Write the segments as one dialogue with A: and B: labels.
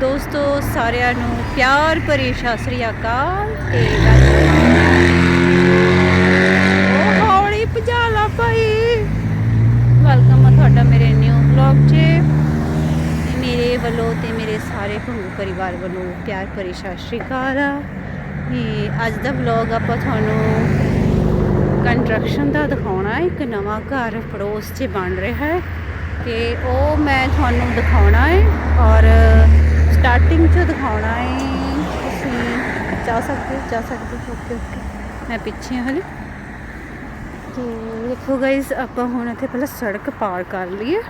A: ਦੋਸਤੋ, ਸਾਰਿਆਂ ਨੂੰ ਪਿਆਰ ਭਰੀ ਸਤਿ ਸ੍ਰੀ ਅਕਾਲ ਤੇ ਉਹ ਹੌਲੀ ਭਜਾਲਾ ਭਾਈ। ਵੈਲਕਮ ਆ ਤੁਹਾਡਾ ਮੇਰੇ ਨਿਊ ਵਲੌਗ 'ਚ। ਮੇਰੇ ਵੱਲੋਂ ਤੇ ਮੇਰੇ ਸਾਰੇ ਭੰਗੂ ਪਰਿਵਾਰ ਵੱਲੋਂ ਪਿਆਰ ਭਰੀ ਸਤਿ ਸ੍ਰੀ ਅਕਾਲ ਆ। ਤੇ ਅੱਜ ਦਾ ਵਲੌਗ ਆਪਾਂ ਤੁਹਾਨੂੰ ਕੰਸਟਰਕਸ਼ਨ ਦਾ ਦਿਖਾਉਣਾ। ਇੱਕ ਨਵਾਂ ਘਰ ਪੜੋਸ 'ਚ ਬਣ ਰਿਹਾ ਹੈ। ਤੇ ਉਹ ਮੈਂ ਤੁਹਾਨੂੰ ਦਿਖਾਉਣਾ ਹੈ। ਔਰ ਸਟਾਰਟਿੰਗ 'ਚ ਦਿਖਾਉਣਾ ਹੈ ਤੁਸੀਂ। ਜਾ ਸਕਦੇ ਹੋ, ਜਾ ਸਕਦੇ ਹੋ। ਓਕੇ ਓਕੇ ਮੈਂ ਪਿੱਛੇ ਹਾਂ ਹਲੇ ਤੇ ਦੇਖੋ ਗਾਇਸ ਆਪਾਂ ਹੁਣ ਇੱਥੇ ਪਹਿਲਾਂ ਸੜਕ ਪਾਰ ਕਰ ਲਈਏ।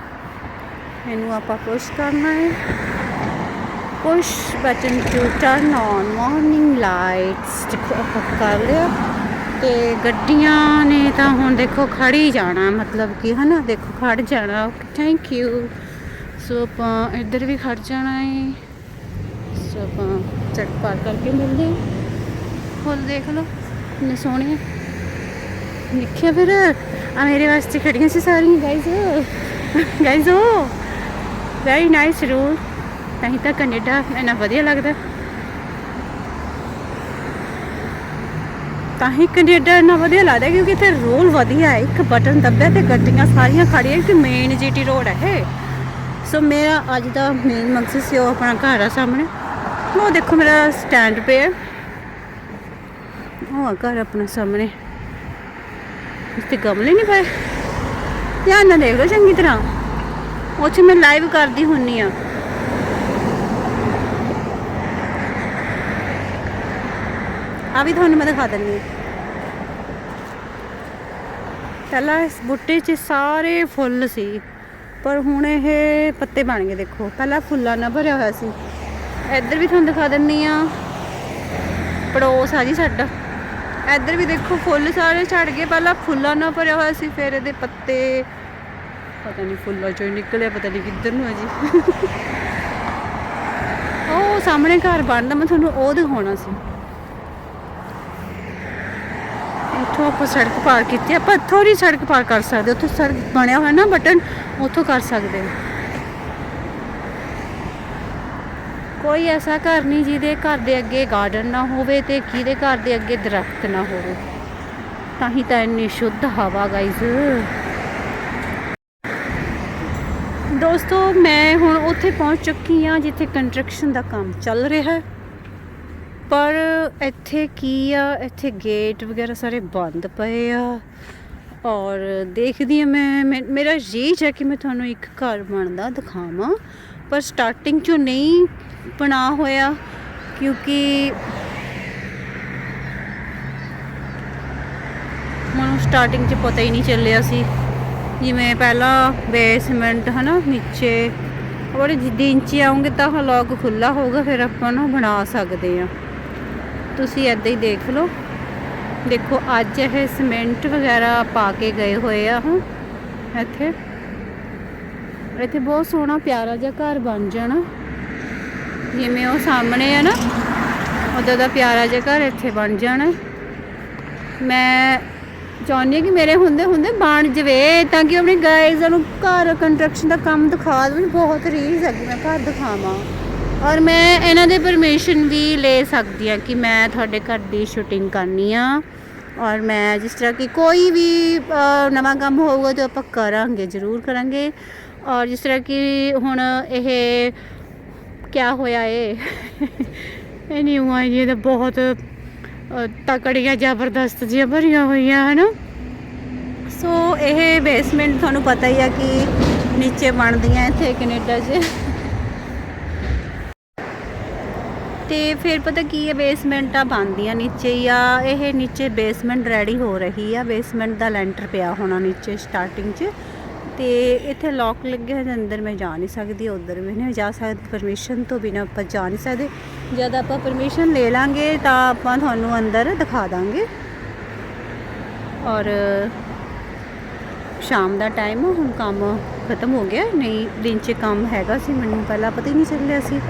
A: ਇਹਨੂੰ ਆਪਾਂ ਪੁਸ਼ ਕਰਨਾ ਹੈ। Push button to turn on morning lights ਦੇਖੋ ਆਪਾਂ ਕਰ ਲਿਆ। ਤੇ ਗੱਡੀਆਂ ਨੇ ਤਾਂ ਹੁਣ ਦੇਖੋ ਖੜੀ ਜਾਣਾ ਮਤਲਬ ਕਿ ਹਨਾ ਦੇਖੋ ਖੜ ਜਾਣਾ। ਥੈਂਕ ਯੂ ਸੋ ਆਪਾਂ ਇੱਧਰ ਵੀ ਖੜ ਜਾਣਾ ਹੈ। ਸੋ ਆਪਾਂ ਸੜਕ ਪਾਰ ਕਰਕੇ ਮਿਲਦੇ ਹਾਂ। ਫੁੱਲ ਦੇਖ ਲਓ। ਕਿੰਨੇ ਸੋਹਣੇ। ਦੇਖਿਆ ਫਿਰ। ਆ ਮੇਰੇ ਵਾਸਤੇ ਖੜੀਆਂ ਸੀ ਸਾਰੀਆਂ guys guys oh very nice rule ਤਾਂ ਹੀ ਤਾਂ ਕੈਨੇਡਾ ਇੰਨਾ ਵਧੀਆ ਲੱਗਦਾ। ਤਾਂ ਹੀ ਕੈਨੇਡਾ ਇੰਨਾ ਵਧੀਆ ਲੱਗਦਾ ਕਿਉਂਕਿ ਇੱਥੇ ਰੋਲ ਵਧੀਆ ਹੈ। ਇੱਕ ਬਟਨ ਦੱਬਿਆ ਤੇ ਗੱਡੀਆਂ ਸਾਰੀਆਂ ਖੜੀਆਂ। ਕਿ ਮੇਨ ਜੀਟੀ ਰੋਡ ਹੈ ਸੋ ਮੇਰਾ ਅੱਜ ਦਾ ਮੇਨ ਮਕਸਦ ਸੀ ਉਹ ਆਪਣਾ ਘਰ ਆ ਸਾਹਮਣੇ। ਉਹ ਦੇਖੋ ਮੇਰਾ ਸਟੈਂਡ ਪਿਆ। ਉਹ ਆ ਘਰ ਆਪਣਾ ਸਾਹਮਣੇ। ਇਸ ਤੇ ਗਮਲੇ ਨਹੀਂ ਪਏ? ਧਿਆਨ ਨਾਲ ਦੇਖ ਲਓ ਚੰਗੀ ਤਰ੍ਹਾਂ। ਉਹ 'ਚ ਮੈਂ ਲਾਈਵ ਕਰਦੀ ਹੁੰਨੀ ਆ। ਆ ਵੀ ਤੁਹਾਨੂੰ ਮੈਂ ਦਿਖਾ ਦਿੰਨੀ ਆ। ਪਹਿਲਾਂ ਇਸ ਬੁੱਟੇ 'ਚ ਸਾਰੇ ਫੁੱਲ ਸੀ, ਪਰ ਹੁਣ ਇਹ ਪੱਤੇ ਬਣ ਗਏ ਦੇਖੋ। ਪਹਿਲਾਂ ਫੁੱਲਾਂ ਨਾਲ ਭਰਿਆ ਹੋਇਆ ਸੀ। ਇੱਧਰ ਵੀ ਤੁਹਾਨੂੰ ਦਿਖਾ ਦਿੰਨੀ ਆ। ਪੜੋਸ ਆ ਜੀ ਸਾਡਾ। ਇੱਧਰ ਵੀ ਦੇਖੋ ਫੁੱਲ ਸਾਰੇ ਛੱਡ ਗਏ। ਪਹਿਲਾਂ ਫੁੱਲਾਂ ਨਾਲ ਭਰਿਆ ਹੋਇਆ ਸੀ, ਫਿਰ ਇਹਦੇ ਪੱਤੇ ਪਤਾ ਨਹੀਂ ਫੁੱਲਾਂ ਚੋਂ ਨਿਕਲਿਆ, ਪਤਾ ਨਹੀਂ ਕਿੱਧਰ ਨੂੰ ਹੈ ਜੀ। ਉਹ ਸਾਹਮਣੇ ਘਰ ਬਣਦਾ ਮੈਂ ਤੁਹਾਨੂੰ ਉਹ ਦਿਖਾਉਣਾ ਸੀ। ਇੱਥੋਂ ਆਪਾਂ ਸੜਕ ਪਾਰ ਕੀਤੀ। ਆਪਾਂ ਇੱਥੋਂ ਦੀ ਸੜਕ ਪਾਰ ਕਰ ਸਕਦੇ ਉੱਥੇ ਸੜਕ ਬਣਿਆ ਹੋਇਆ ਨਾ ਬਟਨ, ਉੱਥੋਂ ਕਰ ਸਕਦੇ ਹਾਂ। ਕੋਈ ਐਸਾ ਘਰ ਨਹੀਂ ਜਿਹਦੇ ਘਰ ਦੇ ਅੱਗੇ ਗਾਰਡਨ ਨਾ ਹੋਵੇ ਤੇ ਕਿਹਦੇ ਘਰ ਦੇ ਅੱਗੇ ਦਰਖਤ ਨਾ ਹੋਵੇ। ਤਾਂ ਹੀ ਤਾਂ ਇੰਨੀ ਸ਼ੁੱਧ ਹਵਾ ਗਾਈਜ਼ ਦੋਸਤੋ, ਮੈਂ ਹੁਣ ਉੱਥੇ ਪਹੁੰਚ ਚੁੱਕੀ ਹਾਂ ਜਿੱਥੇ ਕੰਸਟਰਕਸ਼ਨ ਦਾ ਕੰਮ ਚੱਲ ਰਿਹਾ ਹੈ। ਪਰ ਇੱਥੇ ਕੀ ਆ? ਇੱਥੇ ਗੇਟ ਵਗੈਰਾ ਸਾਰੇ ਬੰਦ ਪਏ ਆ। ਔਰ ਦੇਖਦੀ ਹਾਂ ਮੈਂ ਮੇਰਾ ਰੀਚ ਹੈ ਕਿ ਮੈਂ ਤੁਹਾਨੂੰ ਇੱਕ ਘਰ ਬਣਦਾ ਦਿਖਾਵਾਂ। ਪਰ ਸਟਾਰਟਿੰਗ ਚੋਂ ਨਹੀਂ ਬਣਾ ਹੋਇਆ ਕਿਉਂਕਿ ਮੈਨੂੰ ਸਟਾਰਟਿੰਗ 'ਚ ਪਤਾ ਹੀ ਨਹੀਂ ਚੱਲਿਆ ਸੀ। ਜਿਵੇਂ ਪਹਿਲਾਂ ਬੇਸਮੈਂਟ ਹਨਾ, ਨੀਚੇ। ਔਰ ਦਿਨ 'ਚ ਆਉਂਗੇ ਤਾਂ ਹਲੌਗ ਖੁੱਲਾ ਹੋਊਗਾ, ਫਿਰ ਆਪਾਂ ਨੂੰ ਬਣਾ ਸਕਦੇ ਆ ਤੁਸੀਂ ਐਦਾਂ ਹੀ ਦੇਖ ਲਓ। ਦੇਖੋ, ਅੱਜ ਇਹ ਸਿਮੈਂਟ ਵਗੈਰਾ ਪਾ ਕੇ ਗਏ ਹੋਏ ਆ ਹਾਂ ਇੱਥੇ। ਇੱਥੇ ਬਹੁਤ ਸੋਹਣਾ ਪਿਆਰਾ ਜਿਹਾ ਘਰ ਬਣ ਜਾਣਾ। ਜਿਵੇਂ ਉਹ ਸਾਹਮਣੇ ਆ ਨਾ ਉਦੋਂ ਦਾ ਪਿਆਰਾ ਜਿਹਾ ਘਰ ਇੱਥੇ ਬਣ ਜਾਣਾ। ਮੈਂ ਚਾਹੁੰਦੀ ਹਾਂ ਕਿ ਮੇਰੇ ਹੁੰਦੇ ਹੁੰਦੇ ਬਣ ਜਵੇ, ਤਾਂ ਕਿ ਆਪਣੇ ਗਾਇਜ਼ ਨੂੰ ਘਰ ਕੰਸਟਰਕਸ਼ਨ ਦਾ ਕੰਮ ਦਿਖਾ ਦੇਵਾਂ ਬਹੁਤ ਰੀਝ ਹੈਗੀ, ਮੈਂ ਘਰ ਦਿਖਾਵਾਂ। ਔਰ ਮੈਂ ਇਹਨਾਂ ਦੇ ਪਰਮਿਸ਼ਨ ਵੀ ਲੈ ਸਕਦੀ ਹਾਂ ਕਿ ਮੈਂ ਤੁਹਾਡੇ ਘਰ ਦੀ ਸ਼ੂਟਿੰਗ ਕਰਨੀ ਆ। ਔਰ ਮੈਂ ਜਿਸ ਤਰ੍ਹਾਂ ਕਿ ਕੋਈ ਵੀ ਨਵਾਂ ਕੰਮ ਹੋਊਗਾ ਤਾਂ ਆਪਾਂ ਕਰਾਂਗੇ, ਜ਼ਰੂਰ ਕਰਾਂਗੇ। ਔਰ ਜਿਸ ਤਰ੍ਹਾਂ ਕਿ ਹੁਣ ਇਹ ਕਿਆ ਹੋਇਆ ਏ? ਇਹ ਨਿਊ ਆਈਡੀਆ ਤਾਂ ਬਹੁਤ ਤਕੜੀਆਂ, ਜ਼ਬਰਦਸਤ ਜਿਹੀਆਂ ਭਰੀਆਂ ਹੋਈਆਂ, ਹਨ? ਸੋ ਇਹ ਬੇਸਮੈਂਟ ਤੁਹਾਨੂੰ ਪਤਾ ਹੀ ਆ ਕਿ ਨੀਚੇ ਬਣਦੀਆਂ ਇੱਥੇ ਕੈਨੇਡਾ 'ਚ। ਤੇ ਫਿਰ ਪਤਾ ਕੀ ਹੈ ਬੇਸਮੈਂਟਾਂ ਬਣਦੀਆਂ ਨੀਚੇ ਹੀ ਆ। ਇਹ ਨੀਚੇ ਬੇਸਮੈਂਟ ਰੈਡੀ ਹੋ ਰਹੀ ਆ। ਬੇਸਮੈਂਟ ਦਾ ਲੈਂਟਰ ਪਿਆ ਹੋਣਾ ਨੀਚੇ ਸਟਾਰਟਿੰਗ 'ਚ। ਤੇ ਇੱਥੇ ਲੋਕ ਲੱਗੇ ਹੋਏ ਨੇ, ਅੰਦਰ ਮੈਂ ਜਾ ਨਹੀਂ ਸਕਦੀ ਉਧਰ ਵੀ ਨਹੀਂ ਜਾ ਸਕਦੀ ਪਰਮਿਸ਼ਨ ਤੋਂ ਬਿਨਾਂ ਆਪਾਂ ਜਾ ਨਹੀਂ ਸਕਦੇ। ਜਦ ਆਪਾਂ ਪਰਮਿਸ਼ਨ ਲੈ ਲਾਂਗੇ ਤਾਂ ਆਪਾਂ ਤੁਹਾਨੂੰ ਅੰਦਰ ਦਿਖਾ ਦਾਂਗੇ। ਔਰ ਸ਼ਾਮ ਦਾ ਟਾਈਮ ਹੁਣ ਕੰਮ ਖਤਮ ਹੋ ਗਿਆ। ਨਹੀਂ ਦਿਨ 'ਚ ਕੰਮ ਹੈਗਾ ਸੀ ਮੈਨੂੰ ਪਹਿਲਾਂ ਪਤਾ ਹੀ ਨਹੀਂ ਚੱਲਿਆ ਸੀ।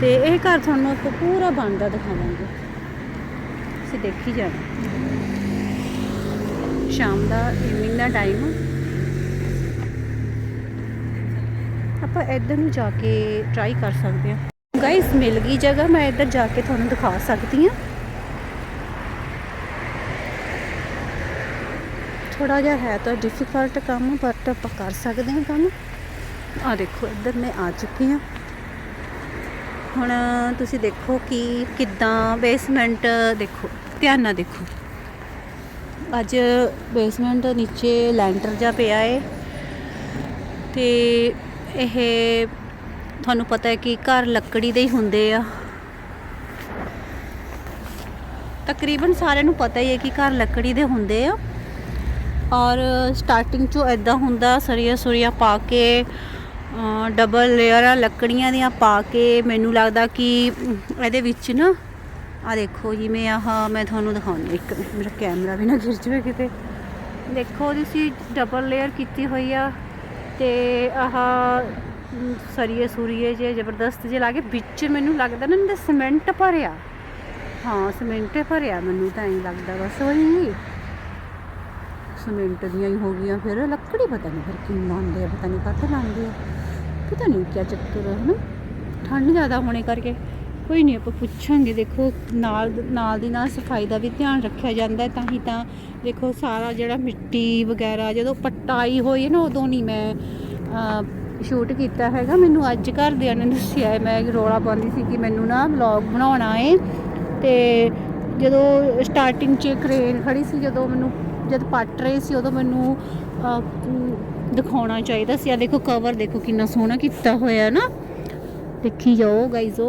A: ਤੇ ਇਹ ਘਰ ਤੁਹਾਨੂੰ ਆਪਾਂ ਪੂਰਾ ਬਣਦਾ ਦਿਖਾਵਾਂਗੇ। ਤੁਸੀਂ ਦੇਖੀ ਜਾਣਾ। ਸ਼ਾਮ ਦਾ ਇਵਨਿੰਗ ਦਾ ਟਾਈਮ ਆਪਾਂ ਇੱਧਰ ਨੂੰ ਜਾ ਕੇ ਟਰਾਈ ਕਰ ਸਕਦੇ ਹਾਂ। ਗਾਇਸ ਮਿਲ ਗਈ ਜਗ੍ਹਾ, ਮੈਂ ਇੱਧਰ ਜਾ ਕੇ ਤੁਹਾਨੂੰ ਦਿਖਾ ਸਕਦੀ ਹਾਂ। ਥੋੜਾ ਜਿਹਾ ਹੈ ਤਾਂ ਡਿਫਿਕਲਟ ਕੰਮ ਬਟ ਆਪਾਂ ਕਰ ਸਕਦੇ ਹਾਂ ਕੰਮ। ਆ ਦੇਖੋ, ਇੱਧਰ ਮੈਂ ਆ ਚੁੱਕੀ ਹਾਂ। ਹੁਣ ਤੁਸੀਂ ਦੇਖੋ ਕਿ ਕਿੱਦਾਂ ਬੇਸਮੈਂਟ ਦੇਖੋ, ਧਿਆਨ ਨਾਲ ਦੇਖੋ। ਅੱਜ ਬੇਸਮੈਂਟ ਨੀਚੇ ਲੈਂਟਰ ਜਾ ਪਿਆ ਏ। ਤੇ ਇਹ ਤੁਹਾਨੂੰ ਪਤਾ ਹੈ ਕਿ ਘਰ ਲੱਕੜੀ ਦੇ ਹੀ ਹੁੰਦੇ ਆ। ਤਕਰੀਬਨ ਸਾਰਿਆਂ ਨੂੰ ਪਤਾ ਹੀ ਹੈ ਕਿ ਘਰ ਲੱਕੜੀ ਦੇ ਹੁੰਦੇ ਆ। ਔਰ ਸਟਾਰਟਿੰਗ ਚੋਂ ਐਦਾਂ ਹੁੰਦਾ, ਸਰੀਆ ਸੁਰੀਆ ਪਾ ਕੇ ਡਬਲ ਲੇਅਰਾਂ ਲੱਕੜੀਆਂ ਦੀਆਂ ਪਾ ਕੇ, ਮੈਨੂੰ ਲੱਗਦਾ ਕਿ ਇਹਦੇ ਵਿੱਚ ਨਾ ਆ ਦੇਖੋ ਜਿਵੇਂ ਆਹ, ਮੈਂ ਤੁਹਾਨੂੰ ਦਿਖਾਉਂਦੀ ਇੱਕ ਮੇਰਾ ਕੈਮਰਾ ਵੀ ਨਾ ਗਿਰ ਜਾਵੇ ਕਿਤੇ। ਦੇਖੋ ਤੁਸੀਂ ਡਬਲ ਲੇਅਰ ਕੀਤੀ ਹੋਈ ਆ। ਤੇ ਆਹ ਸਰੀਏ ਸੂਰੀਏ ਜੇ ਜ਼ਬਰਦਸਤ ਜੇ ਲਾ ਕੇ ਵਿੱਚ ਮੈਨੂੰ ਲੱਗਦਾ ਨਾ ਇਹਦੇ ਸੀਮੈਂਟ ਭਰਿਆ। ਹਾਂ ਸੀਮੈਂਟ ਭਰਿਆ, ਮੈਨੂੰ ਤਾਂ ਐਂ ਲੱਗਦਾ ਬਸ ਉਹੀ। ਸੀਮੈਂਟ ਦੀਆਂ ਹੀ ਹੋ ਗਈਆਂ ਫਿਰ, ਲੱਕੜੀ ਪਤਾ ਨਹੀਂ ਫਿਰ ਕੀ ਲਾਉਂਦੇ ਆ, ਪਤਾ ਨਹੀਂ ਕਾਹਤੇ ਲਾਉਂਦੇ ਆ। ਪਤਾ ਨਹੀਂ ਕੀ ਚੱਕਰ ਹੈ ਨਾ ਠੰਡ ਜ਼ਿਆਦਾ ਹੋਣੇ ਕਰਕੇ। ਕੋਈ ਨਹੀਂ, ਆਪਾਂ ਪੁੱਛਾਂਗੇ, ਦੇਖੋ, ਨਾਲ ਨਾਲ ਦੀ ਨਾਲ ਸਫ਼ਾਈ ਦਾ ਵੀ ਧਿਆਨ ਰੱਖਿਆ ਜਾਂਦਾ ਤਾਂ ਹੀ ਤਾਂ ਦੇਖੋ ਸਾਰਾ ਜਿਹੜਾ ਮਿੱਟੀ ਵਗੈਰਾ, ਜਦੋਂ ਪਟਾਈ ਹੋਈ ਨਾ, ਉਦੋਂ ਨਹੀਂ ਮੈਂ ਸ਼ੂਟ ਕੀਤਾ ਹੈਗਾ। ਮੈਨੂੰ ਅੱਜ ਘਰਦਿਆਂ ਨੇ ਦੱਸਿਆ ਹੈ, ਮੈਂ ਰੋਲਾ ਪਾਉਂਦੀ ਸੀ ਕਿ ਮੈਨੂੰ ਨਾ ਵਲੌਗ ਬਣਾਉਣਾ ਏ। ਤੇ ਜਦੋਂ ਸਟਾਰਟਿੰਗ 'ਚ ਕ੍ਰੇਨ ਖੜੀ ਸੀ, ਜਦੋਂ ਮੈਨੂੰ, ਜਦ ਪੱਟ ਰਹੇ ਸੀ, ਉਦੋਂ ਮੈਨੂੰ ਦਿਖਾਉਣਾ ਚਾਹੀਦਾ ਸੀ। ਆ ਦੇਖੋ ਕਵਰ ਦੇਖੋ ਕਿੰਨਾ ਸੋਹਣਾ ਕੀਤਾ ਹੋਇਆ ਨਾ। ਦੇਖੀ ਜਾਓ ਗਾਈਜ਼ੋ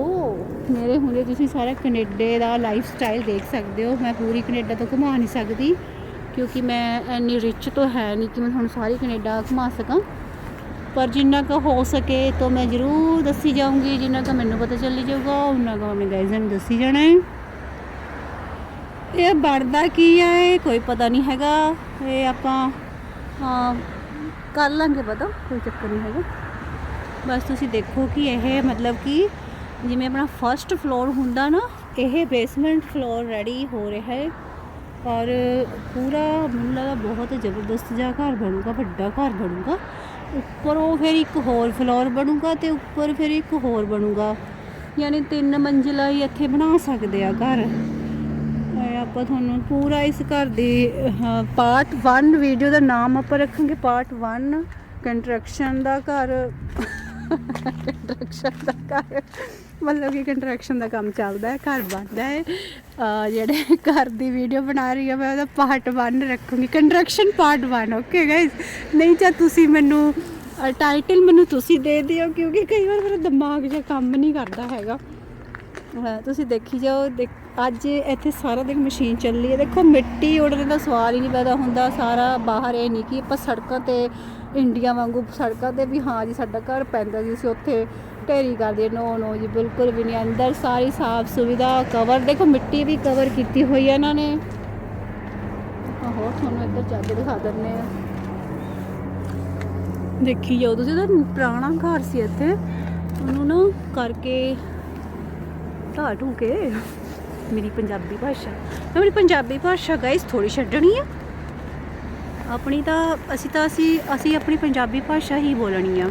A: ਮੇਰੇ ਹੁਣੇ ਤੁਸੀਂ ਸਾਰਾ ਕੈਨੇਡਾ ਦਾ ਲਾਈਫ ਸਟਾਈਲ ਦੇਖ ਸਕਦੇ ਹੋ। ਮੈਂ ਪੂਰੀ ਕੈਨੇਡਾ ਤੋਂ ਘੁਮਾ ਨਹੀਂ ਸਕਦੀ, ਕਿਉਂਕਿ ਮੈਂ ਇੰਨੀ ਰਿਚ ਤੋਂ ਹੈ ਨਹੀਂ ਕਿ ਮੈਂ ਤੁਹਾਨੂੰ ਸਾਰੀ ਕੈਨੇਡਾ ਘੁਮਾ ਸਕਾਂ। ਪਰ ਜਿੰਨਾ ਕੁ ਹੋ ਸਕੇ ਤਾਂ ਮੈਂ ਜ਼ਰੂਰ ਦੱਸੀ ਜਾਊਂਗੀ, ਜਿੰਨਾ ਕੁ ਮੈਨੂੰ ਪਤਾ ਚੱਲੀ ਜਾਊਗਾ, ਉਹਨਾਂ ਕੁ ਮੈਂ ਗਾਈਜ਼ਾਂ ਨੂੰ ਦੱਸੀ ਜਾਣਾ ਹੈ। ਇਹ ਬਣਦਾ ਕੀ ਹੈ, ਇਹ ਕੋਈ ਪਤਾ ਨਹੀਂ ਹੈਗਾ। ਇਹ ਆਪਾਂ ਕਰ ਲਾਂਗੇ ਪਤਾ, ਕੋਈ ਚੱਕਰ ਨਹੀਂ ਹੈਗਾ। ਬਸ ਤੁਸੀਂ ਦੇਖੋ ਕਿ ਇਹ ਮਤਲਬ ਕਿ ਜਿਵੇਂ ਆਪਣਾ ਫਰਸਟ ਫਲੋਰ ਹੁੰਦਾ ਨਾ, ਇਹ ਬੇਸਮੈਂਟ ਫਲੋਰ ਰੈਡੀ ਹੋ ਰਿਹਾ ਹੈ। ਔਰ ਪੂਰਾ ਮੈਨੂੰ ਲੱਗਦਾ ਬਹੁਤ ਜ਼ਬਰਦਸਤ ਜਿਹਾ ਘਰ ਬਣੂਗਾ, ਵੱਡਾ ਘਰ ਬਣੂਗਾ। ਉੱਪਰੋਂ ਫਿਰ ਇੱਕ ਹੋਰ ਫਲੋਰ ਬਣੂਗਾ ਤੇ ਉੱਪਰ ਫਿਰ ਇੱਕ ਹੋਰ ਬਣੂਗਾ। ਯਾਨੀ ਤਿੰਨ ਮੰਜ਼ਿਲਾ ਹੀ ਇੱਥੇ ਬਣਾ ਸਕਦੇ ਆ ਘਰ। ਆਪਾਂ ਤੁਹਾਨੂੰ ਪੂਰਾ ਇਸ ਘਰ ਦੀ ਪਾਰਟ 1 ਵੀਡੀਓ ਦਾ ਨਾਮ ਆਪਾਂ ਰੱਖਾਂਗੇ। ਪਾਰਟ 1 ਕੰਸਟਰਕਸ਼ਨ ਦਾ ਘਰ। ਕੰਸਟਰਕਸ਼ਨ ਦਾ ਘਰ ਮਤਲਬ ਕਿ ਕੰਸਟਰਕਸ਼ਨ ਦਾ ਕੰਮ ਚੱਲਦਾ ਹੈ, ਘਰ ਬਣਦਾ ਹੈ। ਜਿਹੜੇ ਘਰ ਦੀ ਵੀਡੀਓ ਬਣਾ ਰਹੀ ਹਾਂ, ਮੈਂ ਉਹਦਾ ਪਾਰਟ 1 ਰੱਖੂੰਗੀ। ਕੰਸਟਰਕਸ਼ਨ ਪਾਰਟ 1 ਓਕੇ ਗਾਇਸ ਨਹੀਂ ਤਾਂ ਤੁਸੀਂ ਮੈਨੂੰ ਟਾਈਟਲ ਮੈਨੂੰ ਤੁਸੀਂ ਦੇ ਦਿਓ, ਕਿਉਂਕਿ ਕਈ ਵਾਰ ਮੇਰਾ ਦਿਮਾਗ ਜਿਹਾ ਕੰਮ ਨਹੀਂ ਕਰਦਾ ਹੈਗਾ। ਤੁਸੀਂ ਦੇਖੀ ਜਾਓ, ਦੇਖ, ਅੱਜ ਇੱਥੇ ਸਾਰਾ ਦਿਨ ਮਸ਼ੀਨ ਚੱਲੀ ਹੈ। ਦੇਖੋ, ਮਿੱਟੀ ਉਡਣ ਦਾ ਸਵਾਲ ਹੀ ਨਹੀਂ ਪੈਦਾ ਹੁੰਦਾ, ਸਾਰਾ ਬਾਹਰ ਇਹ ਨਹੀਂ ਕਿ ਆਪਾਂ ਸੜਕਾਂ ਤੇ ਇੰਡੀਆ ਵਾਂਗੂ ਸੜਕਾਂ ਤੇ ਵੀ ਹਾਂ ਜੀ ਸਾਡਾ ਘਰ ਪੈਂਦਾ ਜੀ, ਅਸੀਂ ਉੱਥੇ ਢੇਰੀ ਕਰਦੇ ਨੋ ਨੋ ਜੀ, ਬਿਲਕੁਲ ਵੀ ਨਹੀਂ ਅੰਦਰ ਸਾਰੀ ਸਾਫ਼ ਸੁਵਿਧਾ ਕਵਰ ਦੇਖੋ ਮਿੱਟੀ ਵੀ ਕਵਰ ਕੀਤੀ ਹੋਈ ਹੈ ਇਹਨਾਂ ਨੇ। ਹੋਰ ਤੁਹਾਨੂੰ ਇੱਧਰ ਜਾ ਕੇ ਦਿਖਾ ਦਿੰਦੇ ਆ ਦੇਖੀ ਜਾਓ ਤੁਸੀਂ, ਉਹਦਾ ਪੁਰਾਣਾ ਘਰ ਸੀ ਇੱਥੇ। ਉਹਨੂੰ ਨਾ ਕਰਕੇ ਢਾਹ ਢੂ ਕੇ ਮੇਰੀ ਪੰਜਾਬੀ ਭਾਸ਼ਾ ਮੇਰੀ ਪੰਜਾਬੀ ਭਾਸ਼ਾ ਗਾਇਸ ਥੋੜੀ ਛੱਡਣੀ ਆ। ਆਪਣੀ ਤਾਂ ਅਸੀਂ ਤਾਂ ਅਸੀਂ ਅਸੀਂ ਆਪਣੀ ਪੰਜਾਬੀ ਭਾਸ਼ਾ ਹੀ ਬੋਲਣੀ ਆ।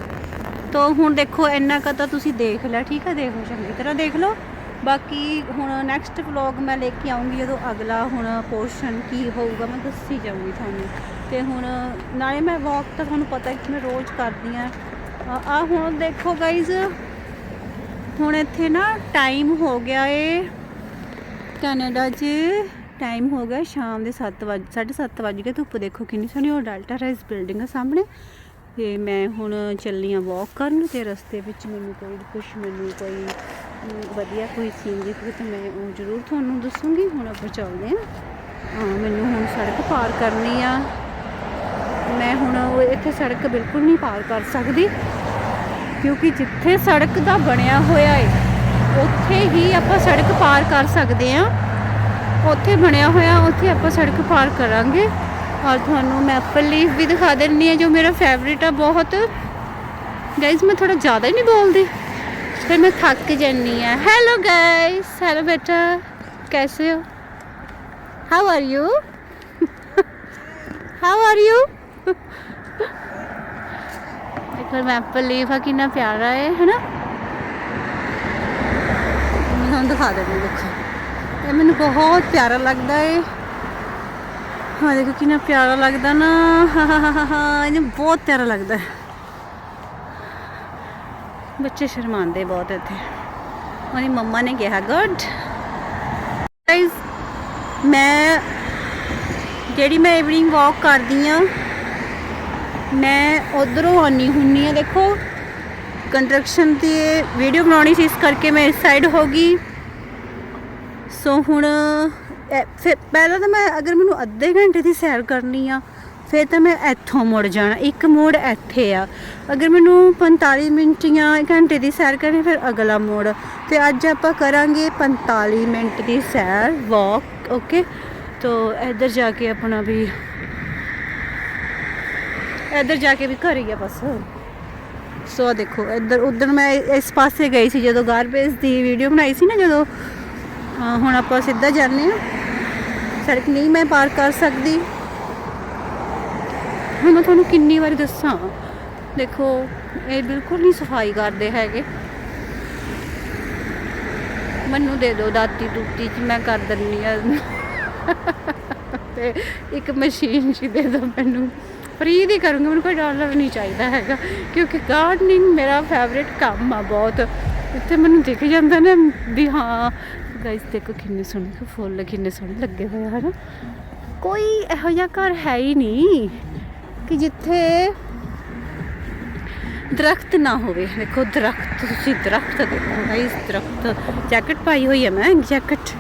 A: ਤਾਂ ਹੁਣ ਦੇਖੋ ਇੰਨਾ ਕੁ ਤਾਂ ਤੁਸੀਂ ਦੇਖ ਲਿਆ, ਠੀਕ ਆ, ਦੇਖੋ ਚੰਗੀ ਤਰ੍ਹਾਂ ਦੇਖ ਲਓ। ਬਾਕੀ ਹੁਣ ਨੈਕਸਟ ਵਲੌਗ ਮੈਂ ਲੈ ਕੇ ਆਉਂਗੀ ਜਦੋਂ ਅਗਲਾ ਹੁਣ ਪੋਰਸ਼ਨ ਕੀ ਹੋਊਗਾ, ਮੈਂ ਦੱਸੀ ਜਾਊਂਗੀ ਤੁਹਾਨੂੰ। ਤੇ ਹੁਣ ਨਾਲੇ ਮੈਂ ਵਾਕ ਤਾਂ ਤੁਹਾਨੂੰ ਪਤਾ ਕਿ ਮੈਂ ਰੋਜ਼ ਕਰਦੀ ਆ। ਆ ਹੁਣ ਦੇਖੋ ਗਾਇਜ਼ ਹੁਣ ਇੱਥੇ ਨਾ ਟਾਈਮ ਹੋ ਗਿਆ ਏ। ਕੈਨੇਡਾ 'ਚ। ਟਾਈਮ ਹੋ ਗਿਆ ਸ਼ਾਮ ਦੇ 7 ਵਜੇ 7:30 ਵਜ ਗਏ, ਧੁੱਪ ਦੇਖੋ ਕਿੰਨੀ ਸੋਹਣੀ, ਉਹ ਡੈਲਟਾ ਰਾਈਜ਼ ਬਿਲਡਿੰਗ ਆ ਸਾਹਮਣੇ। ਤੇ ਮੈਂ ਹੁਣ ਚੱਲੀ ਆ ਵਾਕ ਕਰਨ ਤੇ ਰਸਤੇ ਵਿੱਚ ਮੈਨੂੰ ਕੋਈ ਕੁਛ, ਮੈਨੂੰ ਕੋਈ ਵਧੀਆ ਕੋਈ ਸੀਨ ਦਿਖੇ ਤਾਂ ਮੈਂ ਉਹ ਜ਼ਰੂਰ ਤੁਹਾਨੂੰ ਦੱਸੂੰਗੀ, ਹੁਣ ਆਪਾਂ ਚੱਲਦੇ ਆ। ਹਾਂ, ਮੈਨੂੰ ਹੁਣ ਸੜਕ ਪਾਰ ਕਰਨੀ ਆ। ਮੈਂ ਹੁਣ ਇੱਥੇ ਸੜਕ ਬਿਲਕੁਲ ਨਹੀਂ ਪਾਰ ਕਰ ਸਕਦੀ, ਕਿਉਂਕਿ ਜਿੱਥੇ ਸੜਕ ਦਾ ਬਣਿਆ ਹੋਇਆ ਏ, ਉੱਥੇ ਹੀ ਆਪਾਂ ਸੜਕ ਪਾਰ ਕਰ ਸਕਦੇ ਆ। ਉੱਥੇ ਬਣਿਆ ਹੋਇਆ, ਉੱਥੇ ਆਪਾਂ ਸੜਕ ਪਾਰ ਕਰਾਂਗੇ। ਔਰ ਤੁਹਾਨੂੰ ਮੈਂ ਐਪਲ ਲੀਫ ਵੀ ਦਿਖਾ ਦਿੰਨੀ ਆ ਜੋ ਮੇਰਾ ਫੇਵਰਿਟ ਆ ਬਹੁਤ। ਗਾਇਜ਼ ਮੈਂ ਥੋੜਾ ਜ਼ਿਆਦਾ ਹੀ ਨਹੀਂ ਬੋਲਦੀ। ਫਿਰ ਮੈਂ ਥੱਕ ਜੰਨੀ ਆ ਹੈਲੋ ਗਾਇਸ ਹੈਲੋ ਬੇਟਾ। ਕੈਸੇ ਹੋ? How are you how are you ਇੱਕ ਮੈਪਲ ਲੀਫ ਆ, ਕਿੰਨਾ ਪਿਆਰਾ ਹੈ, ਹੈਨਾ? ਤੁਹਾਨੂੰ ਦਿਖਾ ਦਿੰਦੀ ਦੇਖੋ। ਇਹ ਮੈਨੂੰ ਬਹੁਤ ਪਿਆਰਾ ਲੱਗਦਾ ਏ। ਹਾਂ, ਦੇਖੋ ਕਿੰਨਾ ਪਿਆਰਾ ਲੱਗਦਾ ਨਾ। ਹਾ ਹਾ ਹਾ ਹਾ ਇਹਨੂੰ ਬਹੁਤ ਪਿਆਰਾ ਲੱਗਦਾ ਬੱਚੇ ਸ਼ਰਮਾਉਂਦੇ ਬਹੁਤ ਇੱਥੇ। ਉਹਦੀ ਮੰਮਾ ਨੇ ਕਿਹਾ ਗੁੱਡ ਗਾਇਸ ਮੈਂ, ਜਿਹੜੀ ਮੈਂ ਇਵਨਿੰਗ ਵਾਕ ਕਰਦੀ ਆ, ਮੈਂ ਉਧਰੋਂ ਆਨੀ ਹੁੰਨੀ ਆ, ਦੇਖੋ। ਕੰਸਟਰਕਸ਼ਨ ਦੀ ਵੀਡੀਓ ਬਣਾਉਣੀ ਸੀ, ਇਸ ਕਰਕੇ ਮੈਂ ਇਸ ਸਾਈਡ ਹੋ ਗਈ। ਸੋ ਹੁਣ ਫਿਰ ਪਹਿਲਾਂ ਤਾਂ ਮੈਂ, ਅਗਰ ਮੈਨੂੰ ਅੱਧੇ ਘੰਟੇ ਦੀ ਸੈਰ ਕਰਨੀ ਆ, ਫਿਰ ਤਾਂ ਮੈਂ ਇੱਥੋਂ ਮੁੜ ਜਾਣਾ, ਇੱਕ ਮੋੜ ਇੱਥੇ ਆ। ਅਗਰ ਮੈਨੂੰ 45 ਮਿੰਟ ਜਾਂ ਘੰਟੇ ਦੀ ਸੈਰ ਕਰਨੀ, ਫਿਰ ਅਗਲਾ ਮੋੜ। ਤੇ ਅੱਜ ਆਪਾਂ ਕਰਾਂਗੇ 45 ਮਿੰਟ ਦੀ ਸੈਰ, ਵਾਕ ਓਕੇ ਤੋ ਇੱਧਰ ਜਾ ਕੇ ਆਪਣਾ ਵੀ, ਇੱਧਰ ਜਾ ਕੇ ਵੀ ਘਰ ਹੀ ਆ ਬਸ। ਸੋ ਦੇਖੋ, ਇੱਧਰ, ਉਧਰ ਮੈਂ ਇਸ ਪਾਸੇ ਗਈ ਸੀ ਜਦੋਂ ਗਾਰਬੇਜ ਦੀ ਵੀਡੀਓ ਬਣਾਈ ਸੀ ਨਾ, ਜਦੋਂ ਹੁਣ ਆਪਾਂ ਸਿੱਧਾ ਜਾਂਦੇ ਹਾਂ। ਸੜਕ ਨਹੀਂ ਮੈਂ ਪਾਰ ਕਰ ਸਕਦੀ। ਹੁਣ ਮੈਂ ਤੁਹਾਨੂੰ ਕਿੰਨੀ ਵਾਰੀ ਦੱਸਾਂ, ਦੇਖੋ, ਇਹ ਬਿਲਕੁਲ ਨਹੀਂ ਸਫ਼ਾਈ ਕਰਦੇ ਹੈਗੇ। ਮੈਨੂੰ ਦੇ ਦਿਓ ਦਾਤੀ ਦੁੱਤੀ ਚ, ਮੈਂ ਕਰ ਦਿੰਨੀ ਆ ਤੇ ਇੱਕ ਮਸ਼ੀਨ ਜੀ ਦੇ ਦਿਓ ਮੈਨੂੰ। ਫ੍ਰੀ ਦੀ ਕਰੂੰਗੀ, ਮੈਨੂੰ ਕੋਈ ਡਾਲਰ ਨਹੀਂ ਚਾਹੀਦਾ ਹੈਗਾ, ਕਿਉਂਕਿ ਗਾਰਡਨਿੰਗ ਮੇਰਾ ਫੇਵਰਿਟ ਕੰਮ ਆ ਬਹੁਤ। ਇੱਥੇ ਮੈਨੂੰ ਦਿਖ ਜਾਂਦਾ ਨਾ ਵੀ ਹਾਂ ਗਾਇਸ ਦੇਖੋ ਕਿੰਨੇ ਸੋਹਣੇ ਫੁੱਲ ਕਿੰਨੇ ਸੋਹਣੇ ਲੱਗੇ ਹੋਏ ਆ, ਹਨਾ? ਕੋਈ ਇਹੋ ਜਿਹਾ ਘਰ ਹੈ ਹੀ ਨਹੀਂ ਕਿ ਜਿੱਥੇ ਦਰਖਤ ਨਾ ਹੋਵੇ। ਦੇਖੋ ਦਰਖਤ, ਤੁਸੀਂ ਦਰਖਤ ਦੇਖੋ ਗਾਇਸ ਦਰਖਤ ਜੈਕਟ ਪਾਈ ਹੋਈ ਹੈ ਮੈਂ ਜੈਕਟ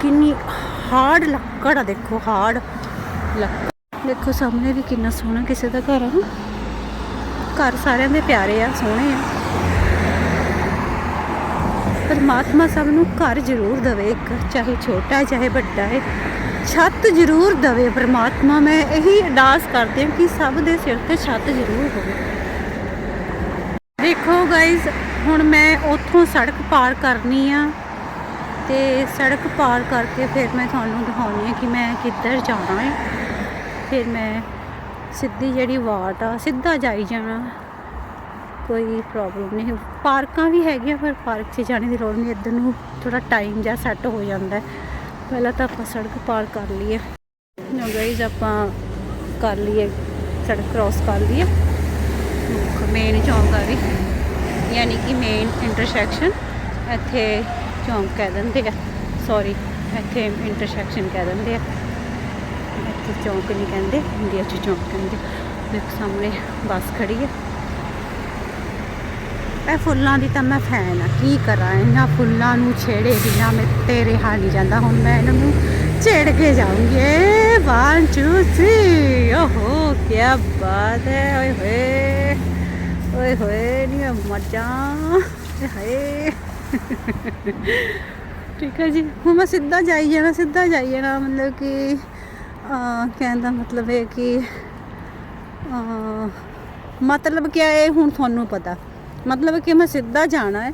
A: ਕਿੰਨੀ ਹਾਰਡ ਲੱਕੜ ਆ, ਦੇਖੋ ਹਾਰਡ ਲੱਕੜ। ਦੇਖੋ ਸਾਹਮਣੇ ਵੀ ਕਿੰਨਾ ਸੋਹਣਾ ਕਿਸੇ ਦਾ ਘਰ ਆ ਘਰ ਸਾਰਿਆਂ ਦੇ ਪਿਆਰੇ ਆ, ਸੋਹਣੇ ਆ। ਪਰਮਾਤਮਾ ਸਭ ਨੂੰ ਘਰ ਜ਼ਰੂਰ ਦਵੇ, ਇੱਕ ਚਾਹੇ ਛੋਟਾ ਹੈ ਚਾਹੇ ਵੱਡਾ ਹੈ। ਛੱਤ ਜ਼ਰੂਰ ਦਵੇ ਪਰਮਾਤਮਾ, ਮੈਂ ਇਹੀ ਅਰਦਾਸ ਕਰਦੀ ਹਾਂ ਕਿ ਸਭ ਦੇ ਸਿਰ ਤੇ ਛੱਤ ਜ਼ਰੂਰ ਹੋਵੇ। ਦੇਖੋ ਗਾਇਜ਼ ਹੁਣ ਮੈਂ ਉੱਥੋਂ ਸੜਕ ਪਾਰ ਕਰਨੀ ਆ ਤੇ ਸੜਕ ਪਾਰ ਕਰਕੇ ਫਿਰ ਮੈਂ ਤੁਹਾਨੂੰ ਦਿਖਾਉਣੀ ਆ ਕਿ ਮੈਂ ਕਿੱਧਰ ਜਾਣਾ ਹੈ। ਫਿਰ ਮੈਂ ਸਿੱਧੀ ਜਿਹੜੀ ਵਾਟ ਆ, ਸਿੱਧਾ ਜਾਈ ਜਾਣਾ ਕੋਈ ਪ੍ਰੋਬਲਮ ਨਹੀਂ ਪਾਰਕਾਂ ਵੀ ਹੈਗੀਆਂ, ਪਰ ਪਾਰਕ 'ਚ ਜਾਣੇ ਦੀ ਲੋੜ ਨਹੀਂ। ਇੱਧਰ ਨੂੰ ਥੋੜਾ ਟਾਈਮ ਜਾਂ ਸੈੱਟ ਹੋ ਜਾਂਦਾ ਪਹਿਲਾਂ ਤਾਂ ਆਪਾਂ ਸੜਕ ਪਾਰ ਕਰ ਲਈਏ। ਨਾ ਗਾਈਜ਼ ਆਪਾਂ ਕਰ ਲਈਏ, ਸੜਕ ਕ੍ਰਾਸ ਕਰ ਲਈਏ। ਮੇਨ ਚੌਂਕ ਆ ਵੀ ਯਾਨੀ ਕਿ ਮੇਨ ਇੰਟਰਸੈਕਸ਼ਨ ਇੱਥੇ ਚੌਂਕ ਕਹਿ ਦਿੰਦੇ ਆ। ਸੌਰੀ ਇੱਥੇ ਇੰਟਰਸੈਕਸ਼ਨ ਕਹਿ ਦਿੰਦੇ ਆ। ਇੱਥੇ ਚੌਂਕ ਨਹੀਂ ਕਹਿੰਦੇ ਇੰਡੀਆ 'ਚ ਚੌਂਕ ਕਹਿੰਦੇ। ਦੇਖੋ, ਸਾਹਮਣੇ ਬੱਸ ਖੜੀ ਹੈ। ਇਹ ਫੁੱਲਾਂ ਦੀ ਤਾਂ ਮੈਂ ਫੈਨ ਆ, ਕੀ ਕਰਾਂ? ਇਹਨਾਂ ਫੁੱਲਾਂ ਨੂੰ ਛੇੜੇ ਬਿਨਾ ਮੈਂ ਤੇਰੇ ਰਿਹਾ ਨਹੀਂ ਜਾਂਦਾ। ਹੁਣ ਮੈਂ ਇਹਨਾਂ ਨੂੰ ਛੇੜ ਕੇ ਜਾਊਂਗੀ। 1 2 3 ਓਹੋ ਕੀ ਬਾਤ ਹੈ। ਓਏ ਹੋਏ ਓਏ ਹੋਏ ਨਹੀਂ ਮਜ਼ਾ ਹਾਏ। ਠੀਕ ਹੈ ਜੀ। ਹੁਣ ਮੈਂ ਸਿੱਧਾ ਜਾਈ ਜਾਣਾ, ਸਿੱਧਾ ਜਾਈ ਜਾਣਾ। ਮਤਲਬ ਕਿ ਕਹਿੰਦਾ ਮਤਲਬ ਹੈ ਕਿ ਮਤਲਬ ਕੀ ਇਹ ਹੁਣ ਤੁਹਾਨੂੰ ਪਤਾ। ਮਤਲਬ ਕਿ ਮੈਂ ਸਿੱਧਾ ਜਾਣਾ ਹੈ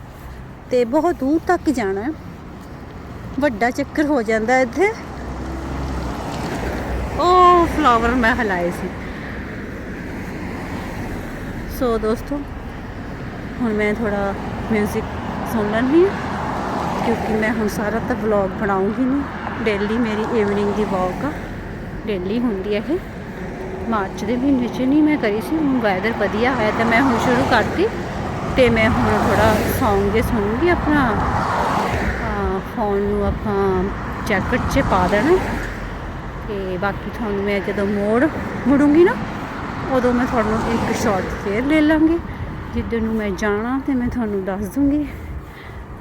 A: ਤੇ ਬਹੁਤ ਦੂਰ ਤੱਕ ਜਾਣਾ ਹੈ। ਵੱਡਾ ਚੱਕਰ ਹੋ ਜਾਂਦਾ ਇੱਥੇ। ਉਹ ਫਲਾਵਰ ਮੈਂ ਹਲਾਏ ਸੀ। ਸੋ ਦੋਸਤੋ, ਹੁਣ ਮੈਂ ਥੋੜਾ 뮤직 ਸੁਣ ਲੈਂਦੀ ਹਾਂ, ਕਿਉਂਕਿ ਮੈਂ ਹੁਣ ਸਾਰਾ ਤਾਂ ਵਲੌਗ ਬਣਾਉਂਗੀ ਨਹੀਂ। ਡੇਲੀ ਮੇਰੀ ਈਵਨਿੰਗ ਦੀ ਵਾਕ ਆ। ਡੇਲੀ ਹੁੰਦੀ ਹੈ ਇਹ। ਮਾਰਚ ਦੇ ਮਹੀਨੇ 'ਚ ਨਹੀਂ ਮੈਂ ਕਰੀ ਸੀ, ਹੁਣ ਵੈਦਰ ਵਧੀਆ ਹੋਇਆ ਤਾਂ ਮੈਂ ਹੁਣ ਸ਼ੁਰੂ ਕਰਤੀ। ਤੇ ਮੈਂ ਹੁਣ ਥੋੜਾ ਸੌਂਗ ਜੇ ਸੁਣੂਗੀ ਆਪਣਾ ਫੋਨ ਨੂੰ ਆਪਾਂ ਜੈਕਟ 'ਚ ਪਾ ਦੇਣਾ। ਤੇ ਬਾਕੀ ਤੁਹਾਨੂੰ ਮੈਂ ਜਦੋਂ ਮੋੜ ਮੁੜੂੰਗੀ ਨਾ, ਉਦੋਂ ਮੈਂ ਤੁਹਾਨੂੰ ਇੱਕ ਸ਼ਾਰਟ ਫੇਰ ਲੈ ਲਾਂਗੀ। ਜਿੱਦਣ ਨੂੰ ਮੈਂ ਜਾਣਾ ਤੇ ਮੈਂ ਤੁਹਾਨੂੰ ਦੱਸ ਦੂੰਗੀ।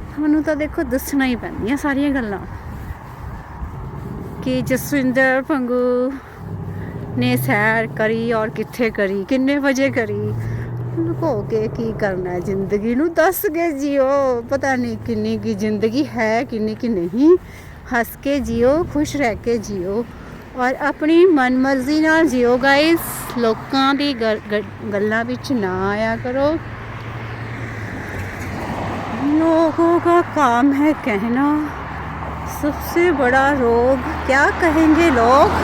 A: ਤੁਹਾਨੂੰ ਤਾਂ ਦੇਖੋ ਦੱਸਣਾ ਹੀ ਪੈਂਦੀਆਂ ਸਾਰੀਆਂ ਗੱਲਾਂ। ਕਿ ਜਸਵਿੰਦਰ ਪੰਗੂ ਨੇ ਸੈਰ ਕਰੀ ਔਰ ਕਿੱਥੇ ਕਰੀ, ਕਿੰਨੇ ਵਜੇ ਕਰੀ ਲੁਕੋ ਕੇ ਕੀ ਕਰਨਾ ਹੈ ਜ਼ਿੰਦਗੀ ਨੂੰ ਦੱਸ ਕੇ ਜੀਓ ਪਤਾ ਨਹੀਂ ਕਿੰਨੀ ਕੀ ਜ਼ਿੰਦਗੀ ਹੈ ਕਿੰਨੀ ਕੀ ਨਹੀਂ ਹੱਸ ਕੇ ਜੀਓ ਖੁਸ਼ ਰਹਿ ਕੇ ਜੀਓ ਔਰ ਆਪਣੀ ਮਨਮਰਜ਼ੀ ਨਾਲ ਜੀਓ ਗਾਇਸ ਲੋਕਾਂ ਦੀ ਗੱਲ- ਗੱਲ- ਗੱਲਾਂ ਵਿੱਚ ਨਾ ਆਇਆ ਕਰੋ लोगों का काम है कहना सबसे बड़ा रोग क्या कहेंगे लोग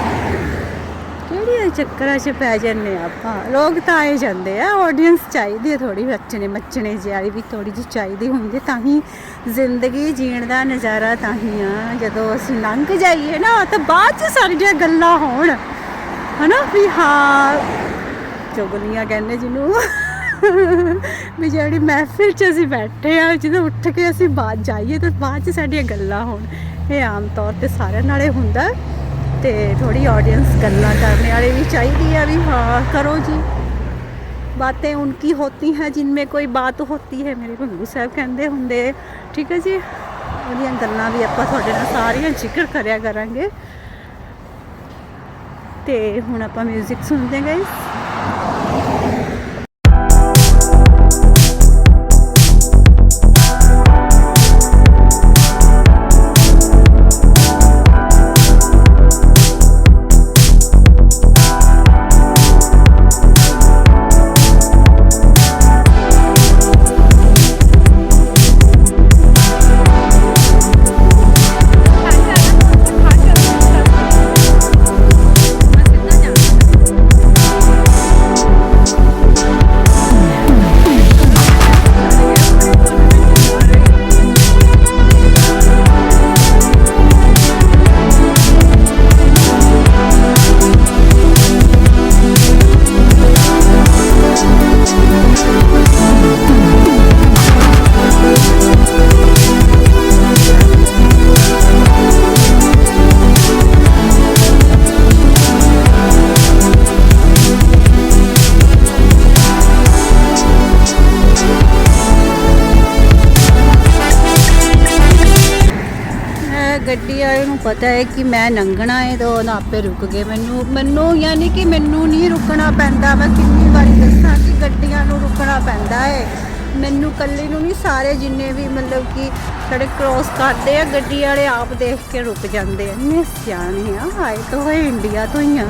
A: ਕਾਹਲੀਆਂ ਚੱਕਰਾਂ 'ਚ ਪੈ ਜਾਂਦੇ ਜੰਨੇ ਆਪਾਂ। ਲੋਕ ਤਾਂ ਆਏ ਜਾਂਦੇ ਆ ਆਡੀਅנס ਚਾਹੀਦੀ ਹੈ ਥੋੜੀ ਬੱਚਣੇ ਮੱਚਣੇ ਜਿਹੀ ਵੀ ਥੋੜੀ ਜਿਹੀ ਚਾਹੀਦੀ ਹੁੰਦੀ ਤਾਂ ਹੀ ਜ਼ਿੰਦਗੀ ਜੀਣ ਦਾ ਨਜ਼ਾਰਾ ਤਾਂ ਹੀ ਆ। ਜਦੋਂ ਅਸੀਂ ਲੰਘ ਜਾਈਏ ਨਾ, ਤਾਂ ਬਾਅਦ 'ਚ ਸਾਰੀਆਂ ਗੱਲਾਂ ਹੋਣ। ਹਨਾ? ਵੀ ਹਾਂ, ਚੁਗਲੀਆਂ ਕਹਿੰਦੇ ਜਿਹਨੂੰ। ਵੀ ਜਿਹੜੀ ਮਹਿਫਿਲ 'ਚ ਅਸੀਂ ਬੈਠੇ ਆ, ਜਦੋਂ ਉੱਠ ਕੇ ਅਸੀਂ ਬਾਅਦ ਜਾਈਏ, ਤਾਂ ਬਾਅਦ 'ਚ ਸਾਡੀਆਂ ਗੱਲਾਂ ਹੋਣ। ਇਹ ਆਮ ਤੌਰ ਤੇ ਸਾਰਿਆਂ ਨਾਲੇ ਹੁੰਦਾ। ਤੇ ਥੋੜੀ ਆਡੀਅנס ਗੱਲਾਂ ਕਰਨ ਵਾਲੇ ਵੀ ਚਾਹੀਦੀ ਆ ਵੀ ਹਾਂ, ਕਰੋ ਜੀ। ਬਾतें उनकी होती हैं जिनमें ਕੋਈ ਬਾਤ ਹੋਤੀ ਹੈ, ਮੇਰੇ ਗੁਰੂ ਸਾਹਿਬ ਕਹਿੰਦੇ ਹੁੰਦੇ, ਠੀਕ ਹੈ ਜੀ? ਉਹਦੀਆਂ ਗੱਲਾਂ ਵੀ ਆਪਾਂ ਤੁਹਾਡੇ ਨਾਲ ਸਾਰੀਆਂ ਜ਼ਿਕਰ ਕਰਿਆ ਕਰਾਂਗੇ। ਤੇ ਹੁਣ ਆਪਾਂ 뮤직 ਸੁਣਦੇ ਗਏ ਪਤਾ ਹੈ ਕਿ ਮੈਂ ਲੰਘਣਾ ਹੈ ਤਾਂ ਉਹ ਆਪੇ ਰੁਕ ਗਏ। ਮੈਨੂੰ ਮੈਨੂੰ ਯਾਨੀ ਕਿ ਮੈਨੂੰ ਨਹੀਂ ਰੁਕਣਾ ਪੈਂਦਾ ਮੈਂ ਕਿੰਨੀ ਵਾਰੀ ਦੱਸਾਂ ਕਿ ਗੱਡੀਆਂ ਨੂੰ ਰੁਕਣਾ ਪੈਂਦਾ ਹੈ ਮੈਨੂੰ ਇਕੱਲੀ ਨੂੰ ਨਹੀਂ, ਸਾਰੇ ਜਿੰਨੇ ਵੀ ਮਤਲਬ ਕਿ ਸੜਕ ਕ੍ਰੋਸ ਕਰਦੇ ਆ, ਗੱਡੀ ਵਾਲੇ ਆਪ ਦੇਖ ਕੇ ਰੁਕ ਜਾਂਦੇ ਆ। ਇੰਨੇ ਸਿਆਣੇ ਆ ਆਏ ਤਾਂ ਹੋਏ ਇੰਡੀਆ ਤੋਂ ਹੀ ਆ।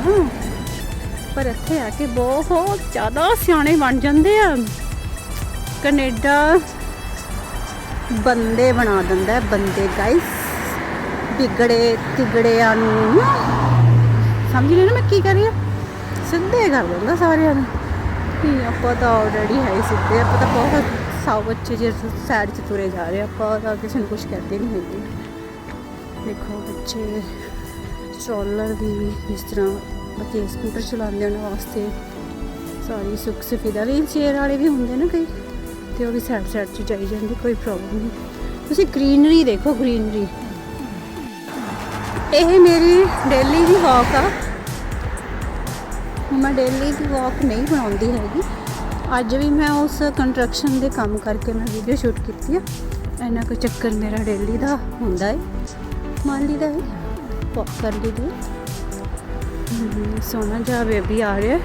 A: ਪਰ ਇੱਥੇ ਆ ਕੇ ਬਹੁਤ ਜ਼ਿਆਦਾ ਸਿਆਣੇ ਬਣ ਜਾਂਦੇ ਆ। ਕੈਨੇਡਾ ਬੰਦੇ ਬਣਾ ਦਿੰਦਾ ਬੰਦੇ ਗਾਇਸ ਵਿਗੜੇ ਤਿਗੜਿਆਂ ਨੂੰ। ਸਮਝ ਰਹੇ ਨਾ ਮੈਂ ਕੀ ਕਰ ਰਹੀ ਹਾਂ? ਸਿੱਧੇ ਕਰ ਦਿੰਦਾ ਸਾਰਿਆਂ ਨੂੰ। ਕੀ ਆਪਾਂ ਤਾਂ ਆਲਰੇਡੀ ਹੈ ਹੀ ਸਿੱਧੇ, ਆਪਾਂ ਤਾਂ ਬਹੁਤ ਸਾਊ ਬੱਚੇ ਜੇ ਸਾਈਡ 'ਚ ਤੁਰੇ ਜਾ ਰਹੇ ਆਪਾਂ ਤਾਂ ਕਿਸੇ ਨੂੰ ਕੁਝ ਕਹਿੰਦੇ ਨਹੀਂ ਹੈਗੇ। ਦੇਖੋ ਬੱਚੇ ਸਟ੍ਰੋਲਰ ਵੀ ਇਸ ਤਰ੍ਹਾਂ ਬੱਚੇ ਸਕੂਟਰ ਚਲਾਉਂਦੇ ਉਹਨਾਂ ਵਾਸਤੇ ਸਾਰੀ ਸੁੱਖ ਸੁਵਿਧਾ ਵੀਲ ਚੇਅਰ ਵਾਲੇ ਵੀ ਹੁੰਦੇ ਨਾ ਕਈ, ਤੇ ਉਹ ਵੀ ਸਾਈਡ ਸਾਈਡ 'ਚ ਜਾਈ ਜਾਂਦੇ, ਕੋਈ ਪ੍ਰੋਬਲਮ ਨਹੀਂ। ਤੁਸੀਂ ਗ੍ਰੀਨਰੀ ਦੇਖੋ ਗ੍ਰੀਨਰੀ ਇਹ ਮੇਰੀ ਡੇਲੀ ਦੀ ਵਾਕ ਆ। ਮੈਂ ਡੇਲੀ ਦੀ ਵਾਕ ਨਹੀਂ ਬਣਾਉਂਦੀ ਹੈਗੀ। ਅੱਜ ਵੀ ਮੈਂ ਉਸ ਕੰਸਟਰਕਸ਼ਨ ਦੇ ਕੰਮ ਕਰਕੇ ਮੈਂ ਵੀਡੀਓ ਸ਼ੂਟ ਕੀਤੀ ਆ। ਇੰਨਾ ਕੁ ਚੱਕਰ ਮੇਰਾ ਡੇਲੀ ਦਾ ਹੁੰਦਾ ਹੈ ਮੰਨ ਲਈਦਾ ਹੈ ਵਾਕ ਕਰ ਲਈਦੀ ਹਮ, ਸੋਹਣਾ ਜਿਹਾ ਬੇਬੀ ਆ ਰਿਹਾ।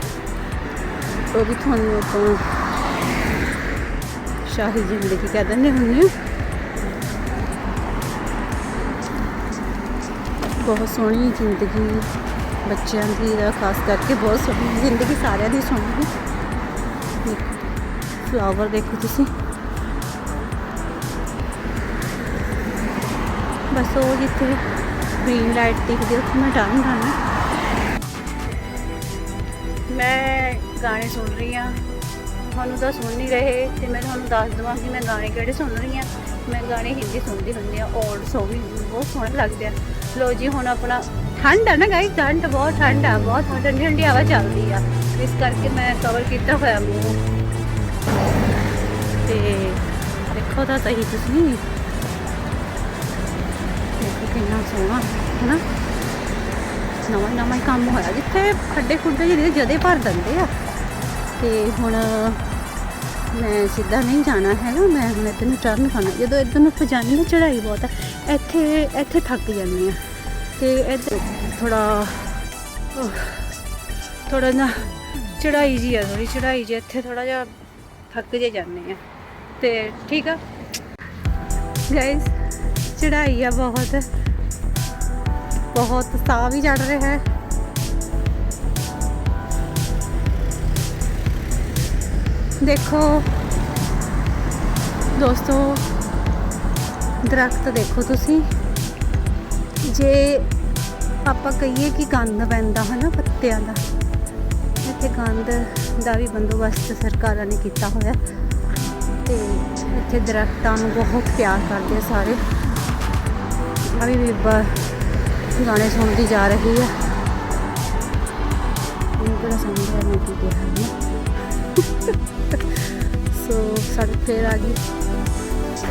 A: ਉਹ ਵੀ ਤੁਹਾਨੂੰ ਆਪਾਂ ਸ਼ਾਹੀ ਜ਼ਿੰਦਗੀ ਕਹਿ ਦਿੰਦੇ ਹੁੰਦੇ ਬਹੁਤ ਸੋਹਣੀ ਜ਼ਿੰਦਗੀ ਬੱਚਿਆਂ ਦੀ ਦਾ ਖਾਸ ਕਰਕੇ ਬਹੁਤ ਸੋਹਣੀ ਜ਼ਿੰਦਗੀ ਸਾਰਿਆਂ ਦੀ ਸੋਹਣੀ ਹੈ ਫਲਾਵਰ ਦੇਖੋ ਤੁਸੀਂ। ਬਸ ਉਹ ਜਿੱਥੇ ਗ੍ਰੀਨ ਲਾਈਟ ਦਿਖਦੀ ਉੱਥੇ ਮੈਂ ਟਰਨ ਕਰਨਾ ਮੈਂ ਗਾਣੇ ਸੁਣ ਰਹੀ ਹਾਂ। ਤੁਹਾਨੂੰ ਤਾਂ ਸੁਣ ਨਹੀਂ ਰਹੇ ਤੇ ਮੈਂ ਤੁਹਾਨੂੰ ਦੱਸ ਦਵਾਂ ਕਿ ਮੈਂ ਗਾਣੇ ਕਿਹੜੇ ਸੁਣ ਰਹੀ ਹਾਂ। ਮੈਂ ਗਾਣੇ ਹਿੰਦੀ ਸੁਣਦੀ ਹੁੰਦੀ ਆ ਔਰ ਸੋ ਵੀ ਬਹੁਤ ਸੋਹਣੇ ਲੱਗਦੇ ਆ। ਲੋ ਜੀ, ਹੁਣ ਆਪਣਾ ਠੰਡ ਆ ਨਾ ਗਾਇਸ ਠੰਡ ਬਹੁਤ ਠੰਡ ਆ, ਬਹੁਤ ਠੰਡੀ ਠੰਡੀ ਹਵਾ ਚੱਲਦੀ ਆ। ਇਸ ਕਰਕੇ ਮੈਂ ਕਵਰ ਕੀਤਾ ਹੋਇਆ ਮੂੰਹ। ਤੇ ਦੇਖੋ ਤਾਂ ਸਹੀ ਤੁਸੀਂ। ਦੇਖੋ ਕਿੰਨਾ ਸੋਹਣਾ, ਹਨਾ? ਨਵਾਂ ਨਵਾਂ ਹੀ ਕੰਮ ਹੋਇਆ। ਜਿੱਥੇ ਖੱਡੇ ਖੁੱਡੇ ਜਿਹੜੇ ਜਦੇ ਭਰ ਦਿੰਦੇ ਆ। ਤੇ ਹੁਣ ਮੈਂ ਸਿੱਧਾ ਨਹੀਂ ਜਾਣਾ ਹੈਗਾ, ਮੈਂ ਹੁਣ ਇੱਧਰ ਨੂੰ ਟਰਨ ਕਰਨਾ ਜਦੋਂ ਇੱਧਰ ਨੂੰ ਆਪਾਂ ਨਾ ਹਾਂ ਚੜਾਈ ਬਹੁਤ ਹੈ। ਇੱਥੇ ਇੱਥੇ ਥੱਕ ਜਾਂਦੀ ਆ ਤੇ ਇੱਧਰ ਥੋੜਾ ਥੋੜਾ ਨਾ ਚੜਾਈ ਜੀ ਆ ਥੋੜੀ ਚੜਾਈ ਜੀ ਇੱਥੇ ਥੋੜਾ ਜਿਹਾ ਥੱਕ ਜੇ ਜਾਂਦੇ ਆ ਤੇ ਠੀਕ ਆ? ਗਾਇਸ ਚੜਾਈ ਆ ਬਹੁਤ। ਬਹੁਤ ਸਾਹ ਵੀ ਚੜ ਰਿਹਾ ਹੈ। ਦੇਖੋ। ਦੋਸਤੋ, ਦਰਖਤ ਦੇਖੋ ਤੁਸੀਂ। ਜੇ ਆਪਾਂ ਕਹੀਏ ਕਿ ਗੰਦ ਪੈਂਦਾ ਹਨਾ ਪੱਤਿਆਂ ਦਾ, ਇੱਥੇ ਗੰਦ ਦਾ ਵੀ ਬੰਦੋਬਸਤ ਸਰਕਾਰਾਂ ਨੇ ਕੀਤਾ ਹੋਇਆ। ਤੇ ਇੱਥੇ ਦਰਖਤਾਂ ਨੂੰ ਬਹੁਤ ਪਿਆਰ ਕਰਦੇ ਆ ਸਾਰੇ। ਆ ਵੀ ਬੀਬਾ ਗਾਣੇ ਸੁਣਦੀ ਜਾ ਰਹੀ ਹੈ ਇਹਨੂੰ ਕਿਹੜਾ ਸਮਝ ਰਿਹਾ ਮੈਂ ਕੀ ਕਿਹਾ ਹੈ ਸੋ ਸੜਕ ਫੇਰ ਆ ਗਈ।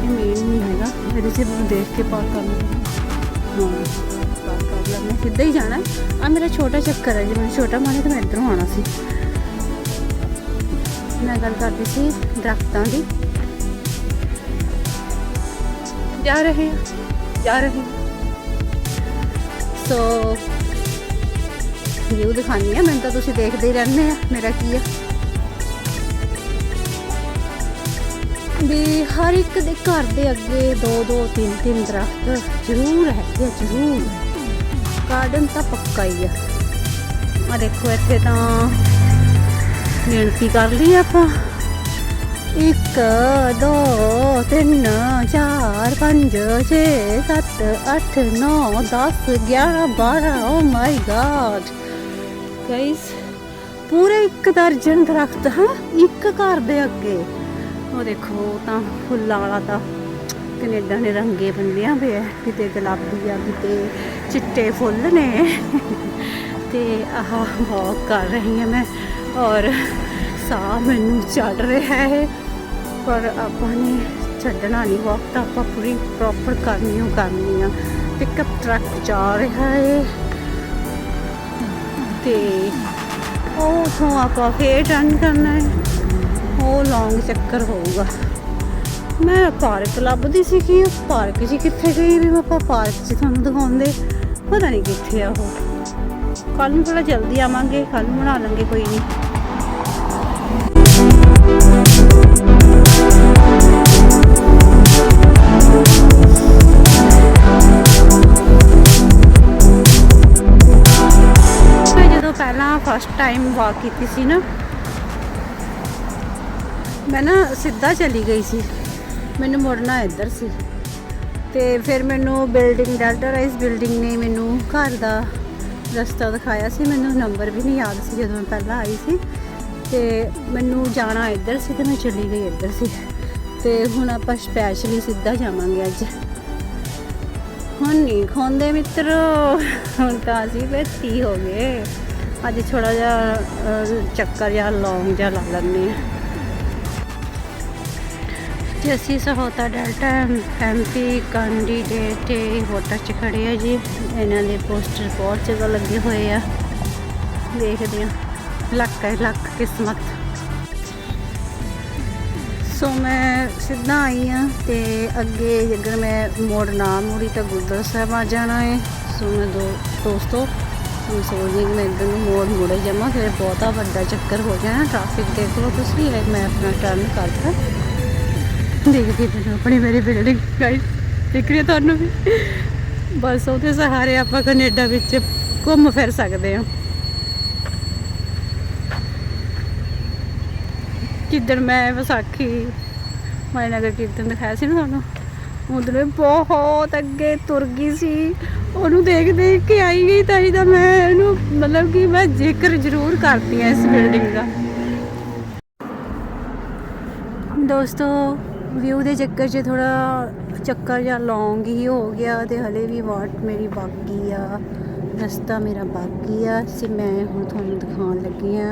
A: ਇਹ ਮੇਨ ਨਹੀਂ ਹੈਗਾ। ਇਹਦੇ ਚ ਮੈਨੂੰ ਦੇਖ ਕੇ ਪਾਰ ਕਰ ਲਵਾਂ ਹਾਂ। ਪਾਰ ਕਰ ਲਿਆ ਮੈਂ ਸਿੱਧਾ ਹੀ ਜਾਣਾ। ਆ ਮੇਰਾ ਛੋਟਾ ਚੱਕਰ ਹੈ। ਜੇ ਮੈਨੂੰ ਛੋਟਾ ਮਾਨੇ ਤਾਂ ਮੈਂ ਇੱਧਰੋਂ ਆਉਣਾ ਸੀ। ਮੈਂ ਗੱਲ ਕਰਦੀ ਸੀ ਦਰਖਤਾਂ ਦੀ। ਜਾ ਰਹੇ ਹਾਂ ਜਾ ਰਹੇ ਸੋ ਵਿਊ ਦਿਖਾਣੀ ਆ ਮੈਨੂੰ ਤਾਂ ਤੁਸੀਂ ਦੇਖਦੇ ਹੀ ਰਹਿੰਦੇ ਆ। ਮੇਰਾ ਕੀ ਆ? ਵੀ ਹਰ ਇੱਕ ਦੇ ਘਰ ਦੇ ਅੱਗੇ ਦੋ ਦੋ ਤਿੰਨ ਤਿੰਨ ਦਰਖਤ ਜ਼ਰੂਰ ਹੈਗੇ ਆ, ਜ਼ਰੂਰ। ਗਾਰਡਨ ਤਾਂ ਪੱਕਾ ਹੀ ਆ। ਆ ਦੇਖੋ ਇੱਥੇ ਤਾਂ ਗਿਣਤੀ ਕਰ ਲਈ ਆਪਾਂ। ਇੱਕ ਦੋ ਤਿੰਨ ਚਾਰ ਪੰਜ ਛੇ ਸੱਤ ਅੱਠ ਨੌ 10 11 12 ਓ ਮਾਈ ਗॉड ਗਾਇਸ ਪੂਰੇ ਇੱਕ ਦਰਜਨ ਦਰਖਤ ਹਾਂ? ਇੱਕ ਘਰ ਦੇ ਅੱਗੇ। ਉਹ ਦੇਖੋ ਤਾਂ ਫੁੱਲਾਂ ਵਾਲਾ ਤਾਂ ਕੈਨੇਡਾ ਨੇ ਰੰਗੇ ਬੰਦਿਆਂ ਪਏ ਆ ਕਿਤੇ ਗੁਲਾਬੀ ਆ, ਕਿਤੇ ਚਿੱਟੇ ਫੁੱਲ ਨੇ। ਤੇ ਆਹ ਵਾਕ ਕਰ ਰਹੀ ਹਾਂ ਮੈਂ, ਔਰ ਸਾਹ ਮੈਨੂੰ ਚੜ ਰਿਹਾ ਹੈ। ਪਰ ਆਪਾਂ ਨੇ ਛੱਡਣਾ ਨਹੀਂ ਵਾਕ ਤਾਂ ਆਪਾਂ ਪੂਰੀ ਪ੍ਰੋਪਰ ਕਰਨੀ ਹੋ ਕਰਨੀ ਆ। ਪਿਕਅਪ ਟਰੱਕ ਜਾ ਰਿਹਾ ਹੈ ਤੇ ਉਹ ਤੋਂ ਆਪਾਂ ਫੇਰ ਟਰਨ ਕਰਨਾ ਹੈ। ਉਹ ਲੌਂਗ ਚੱਕਰ ਹੋਊਗਾ। ਮੈਂ ਪਾਰਕ ਲੱਭਦੀ ਸੀ ਕਿ ਉਹ ਪਾਰਕ ਜੀ ਕਿੱਥੇ ਗਈ ਵੀ ਆਪਾਂ ਪਾਰਕ 'ਚ ਤੁਹਾਨੂੰ ਦਿਖਾਉਂਦੇ। ਪਤਾ ਨਹੀਂ ਕਿੱਥੇ ਆ ਉਹ। ਕੱਲ ਨੂੰ ਥੋੜਾ ਜਲਦੀ ਆਵਾਂਗੇ ਕੱਲ ਨੂੰ ਬਣਾ ਲਾਂਗੇ ਕੋਈ ਨਹੀਂ ਮੈਂ ਜਦੋਂ ਪਹਿਲਾਂ ਫਸਟ ਟਾਈਮ ਵਾਕ ਕੀਤੀ ਸੀ ਨਾ ਮੈਂ ਨਾ ਸਿੱਧਾ ਚਲੀ ਗਈ ਸੀ। ਮੈਨੂੰ ਮੁੜਨਾ ਇੱਧਰ ਸੀ। ਤੇ ਫਿਰ ਮੈਨੂੰ ਬਿਲਡਿੰਗ ਡੈਲਟਾ ਰਾਈਸ ਬਿਲਡਿੰਗ ਨੇ ਮੈਨੂੰ ਘਰ ਦਾ ਰਸਤਾ ਦਿਖਾਇਆ ਸੀ। ਮੈਨੂੰ ਨੰਬਰ ਵੀ ਨਹੀਂ ਯਾਦ ਸੀ ਜਦੋਂ ਮੈਂ ਪਹਿਲਾਂ ਆਈ ਸੀ। ਤੇ ਮੈਨੂੰ ਜਾਣਾ ਇੱਧਰ ਸੀ ਤੇ ਮੈਂ ਚਲੀ ਗਈ ਇੱਧਰ ਸੀ। ਤੇ ਹੁਣ ਆਪਾਂ ਸਪੈਸ਼ਲੀ ਸਿੱਧਾ ਜਾਵਾਂਗੇ ਅੱਜ। ਹੁਣ ਨਹੀਂ ਖੋਂਦੇ ਮਿੱਤਰੋ। ਹੁਣ ਤਾਂ ਅਸੀਂ ਬੇਤੀ ਹੋ ਗਏ। ਅੱਜ ਥੋੜਾ ਜਿਹਾ ਚੱਕਰ ਜਿਹਾ ਲੌਂਗ ਜਿਹਾ ਲਾ ਲੈਂਦੇ ਹਾਂ। ਤੇ ਅਸੀਂ Sahota Delta MP candidate voter ਚ ਖੜੇ ਆ ਜੀ। ਇਹਨਾਂ ਦੇ ਪੋਸਟਰ ਬਹੁਤ ਜਗ੍ਹਾ ਲੱਗੇ ਹੋਏ ਆ। ਦੇਖਦੇ ਆ। ਲੱਕ ਹੈ, ਲੱਕ ਕਿਸਮਤ। ਸੋ ਮੈਂ ਸਿੱਧਾ ਆਈ ਆ ਤੇ ਅੱਗੇ ਜੇਕਰ ਮੈਂ ਮੋੜ ਨਾ ਮੁੜੀ ਤਾਂ ਗੁਰਦੁਆਰਾ ਸਾਹਿਬ ਆ ਜਾਣਾ ਹੈ ਸੋ ਮੈਂ ਦੋ ਦੋਸਤੋ ਮੈਂ ਸੋਚਦੀ ਕਿ ਮੈਂ ਇੱਧਰ ਨੂੰ ਮੋੜ ਮੁੜੇ ਜਾਵਾਂ ਫਿਰ ਬਹੁਤਾ ਵੱਡਾ ਚੱਕਰ ਹੋ ਜਾਣਾ ਟ੍ਰੈਫਿਕ ਦੇਖ ਲਓ ਤੁਸੀਂ ਮੈਂ ਆਪਣਾ ਟਰਨ ਕਰਤਾ। ਦੇਖਦੀ ਮੈਨੂੰ ਆਪਣੀ ਮੇਰੀ ਬਿਲਡਿੰਗ ਗਾਈਸ ਦਿਖ ਰਹੀ ਤੁਹਾਨੂੰ ਵੀ। ਬਸ ਉਹਦੇ ਸਹਾਰੇ ਆਪਾਂ ਕੈਨੇਡਾ ਵਿੱਚ ਘੁੰਮ ਫਿਰ ਸਕਦੇ ਹਾਂ। ਜਿੱਦਣ ਮੈਂ ਵਿਸਾਖੀ ਮੈਂ ਕੀਰਤਨ ਦਿਖਾਇਆ ਸੀ ਨਾ ਤੁਹਾਨੂੰ? ਉਦੋਂ ਬਹੁਤ ਅੱਗੇ ਤੁਰ ਗਈ ਸੀ। ਉਹਨੂੰ ਦੇਖ ਦੇਖ ਕੇ ਆਈ ਗਈ ਤਾਂ ਹੀ ਤਾਂ ਮੈਂ ਇਹਨੂੰ ਮਤਲਬ ਕਿ ਮੈਂ ਜ਼ਿਕਰ ਜ਼ਰੂਰ ਕਰਦੀ ਹਾਂ ਇਸ ਬਿਲਡਿੰਗ ਦਾ। ਦੋਸਤੋ ਵਿਊ ਦੇ ਚੱਕਰ 'ਚ ਥੋੜਾ ਚੱਕਰ ਜਾਂ ਲੌਂਗ ਹੀ ਹੋ ਗਿਆ ਤੇ ਹਲੇ ਵੀ ਵਾਟ ਮੇਰੀ ਬਾਕੀ ਆ, ਰਸਤਾ ਮੇਰਾ ਬਾਕੀ ਆ ਸੀ ਮੈਂ ਹੁਣ ਤੁਹਾਨੂੰ ਦਿਖਾਉਣ ਲੱਗੀ ਆ।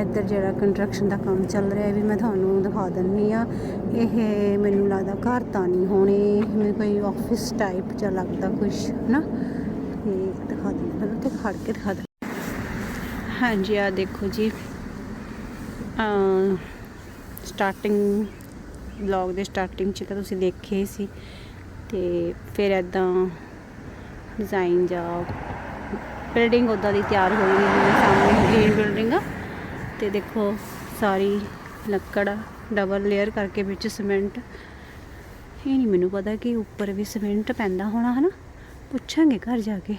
A: ਇੱਧਰ ਜਿਹੜਾ ਕੰਸਟਰਕਸ਼ਨ ਦਾ ਕੰਮ ਚੱਲ ਰਿਹਾ ਵੀ ਮੈਂ ਤੁਹਾਨੂੰ ਦਿਖਾ ਦਿੰਨੀ ਆ। ਇਹ ਮੈਨੂੰ ਲੱਗਦਾ ਘਰ ਤਾਂ ਨਹੀਂ ਹੋਣੇ ਮੈਨੂੰ ਕੋਈ ਆਫਿਸ ਟਾਈਪ ਜਿਹਾ ਲੱਗਦਾ ਕੁਝ ਨਾ ਤੇ ਦਿਖਾ ਦਿੰਦੀ ਤੁਹਾਨੂੰ ਤੇ ਖੜ ਕੇ ਦਿਖਾ ਦਿੰਦੀ ਹਾਂਜੀ ਆ ਦੇਖੋ ਜੀ। ਅ ਸਟਾਰਟਿੰਗ ਵਲੌਗ ਦੇ ਸਟਾਰਟਿੰਗ ਚ ਤਾਂ ਤੁਸੀਂ ਦੇਖਿਆ ਹੀ ਸੀ। ਤੇ ਫਿਰ ਐਦਾਂ ਡਿਜ਼ਾਈਨ ਜਾਂ ਬਿਲਡਿੰਗ ਉਦਾਂ ਦੀ ਤਿਆਰ ਹੋਈ ਹੈ ਜਿਵੇਂ ਸਾਹਮਣੇ ਗ੍ਰੀਨ ਬਿਲਡਿੰਗ ਆ। ਤੇ ਦੇਖੋ ਸਾਰੀ ਲੱਕੜ ਡਬਲ ਲੇਅਰ ਕਰਕੇ ਵਿੱਚ ਸੀਮੈਂਟ ਇਹ ਨਹੀਂ ਮੈਨੂੰ ਪਤਾ ਕਿ ਉੱਪਰ ਵੀ ਸੀਮੈਂਟ ਪੈਂਦਾ ਹੋਣਾ, ਹਨਾ? ਪੁੱਛਾਂਗੇ ਘਰ ਜਾ ਕੇ।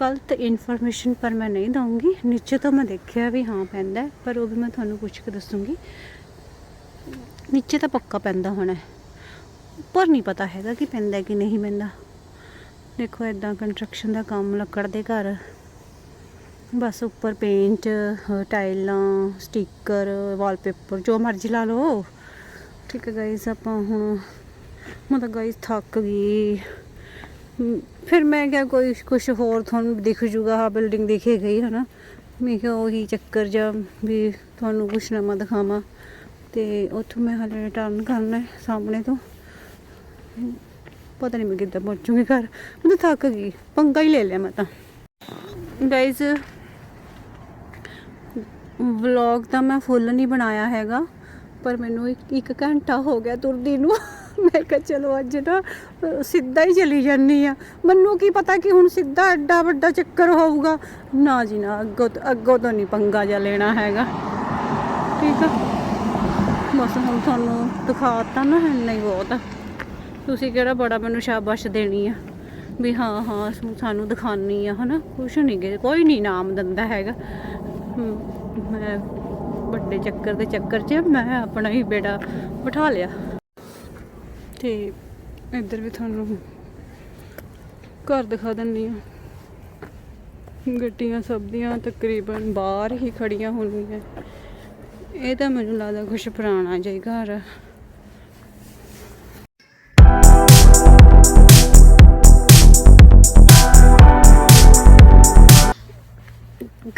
A: ਗਲਤ ਇਨਫੋਰਮੇਸ਼ਨ ਪਰ ਮੈਂ ਨਹੀਂ ਦਊਂਗੀ। ਨੀਚੇ ਤੋਂ ਮੈਂ ਦੇਖਿਆ ਵੀ ਹਾਂ, ਪੈਂਦਾ ਪਰ ਉਹ ਵੀ ਮੈਂ ਤੁਹਾਨੂੰ ਪੁੱਛ ਕੇ ਦੱਸੂੰਗੀ। ਨੀਚੇ ਤਾਂ ਪੱਕਾ ਪੈਂਦਾ ਹੋਣਾ। ਉੱਪਰ ਨਹੀਂ ਪਤਾ ਹੈਗਾ ਕਿ ਪੈਂਦਾ ਕਿ ਨਹੀਂ ਪੈਂਦਾ। ਦੇਖੋ ਇਦਾਂ ਕੰਸਟਰਕਸ਼ਨ ਦਾ ਕੰਮ ਲੱਕੜ ਦੇ ਘਰ। ਬਸ ਉੱਪਰ ਪੇਂਟ ਟਾਈਲਾਂ ਸਟicker ਵਾਲਪੇਪਰ ਜੋ ਮਰਜ਼ੀ ਲਾ ਲਓ। ਠੀਕ ਹੈ ਗਾਇਸ ਆਪਾਂ ਹੁਣ ਮੈਂ ਤਾਂ ਗਾਇਸ ਥੱਕ ਗਈ। ਫਿਰ ਮੈਂ ਕਿਹਾ ਕੋਈ ਕੁਝ ਹੋਰ ਤੁਹਾਨੂੰ ਦਿਖ ਜੂਗਾ ਆ ਬਿਲਡਿੰਗ ਦਿਖੇ ਗਈ, ਹਨਾ। ਮੈਂ ਕਿਹਾ ਉਹੀ ਚੱਕਰ ਜਾਂ ਵੀ ਤੁਹਾਨੂੰ ਕੁਛ ਨਵਾਂ ਦਿਖਾਵਾਂ। ਤੇ ਉੱਥੋਂ ਮੈਂ ਹਾਲੇ ਰਿਟਰਨ ਕਰਨਾ ਹੈ ਸਾਹਮਣੇ ਤੋਂ। ਪਤਾ ਨਹੀਂ ਮੈਂ ਕਿੱਦਾਂ ਪਹੁੰਚੂਗੀ ਘਰ। ਮੈਂ ਤਾਂ ਥੱਕ ਗਈ। ਪੰਗਾ ਹੀ ਲੈ ਲਿਆ ਮੈਂ ਤਾਂ। ਗਾਇਜ਼ ਵਲੌਗ ਤਾਂ ਮੈਂ ਫੁੱਲ ਨਹੀਂ ਬਣਾਇਆ ਹੈਗਾ, ਪਰ ਮੈਨੂੰ ਇੱਕ ਇੱਕ ਘੰਟਾ ਹੋ ਗਿਆ ਤੁਰਦੀ ਨੂੰ। ਮੈਂ ਕਿਹਾ ਚਲੋ ਅੱਜ ਨਾ ਸਿੱਧਾ ਹੀ ਚਲੀ ਜਾਂਦੀ ਆ ਮੈਨੂੰ ਕੀ ਪਤਾ ਕਿ ਹੁਣ ਸਿੱਧਾ ਐਡਾ ਵੱਡਾ ਚੱਕਰ ਹੋਊਗਾ। ਨਾ ਜੀ ਨਾ, ਅੱਗੋਂ ਅੱਗੋਂ ਤੋਂ ਨਹੀਂ ਪੰਗਾ ਜਿਹਾ ਲੈਣਾ ਹੈਗਾ। ਠੀਕ ਆ? ਬਸ ਹੁਣ ਤੁਹਾਨੂੰ ਦਿਖਾਤਾ ਨਾ ਇੰਨਾ ਹੀ ਬਹੁਤ ਆ। ਤੁਸੀਂ ਕਿਹੜਾ ਬੜਾ ਮੈਨੂੰ ਸ਼ਾਬਾਸ਼ ਦੇਣੀ ਆ। ਵੀ ਹਾਂ ਹਾਂ ਸਾਨੂੰ ਦਿਖਾਨੀ ਆ, ਹਨਾ? ਕੁਛ ਨਹੀਂ ਗੇ, ਕੋਈ ਨਹੀਂ ਨਾਮ ਦਿੰਦਾ ਹੈਗਾ। ਮੈਂ ਵੱਡੇ ਚੱਕਰ ਦੇ ਚੱਕਰ 'ਚ ਮੈਂ ਆਪਣਾ ਹੀ ਬੇੜਾ ਬਿਠਾ ਲਿਆ। ਤੇ ਇੱਧਰ ਵੀ ਤੁਹਾਨੂੰ ਘਰ ਦਿਖਾ ਦਿੰਨੀ ਆ। ਗੱਡੀਆਂ ਸਭ ਦੀਆਂ ਤਕਰੀਬਨ ਬਾਹਰ ਹੀ ਖੜੀਆਂ ਹੋਣਗੀਆਂ। ਇਹ ਤਾਂ ਮੈਨੂੰ ਲੱਗਦਾ ਕੁਛ ਪੁਰਾਣਾ ਜਿਹਾ ਘਰ ਆ।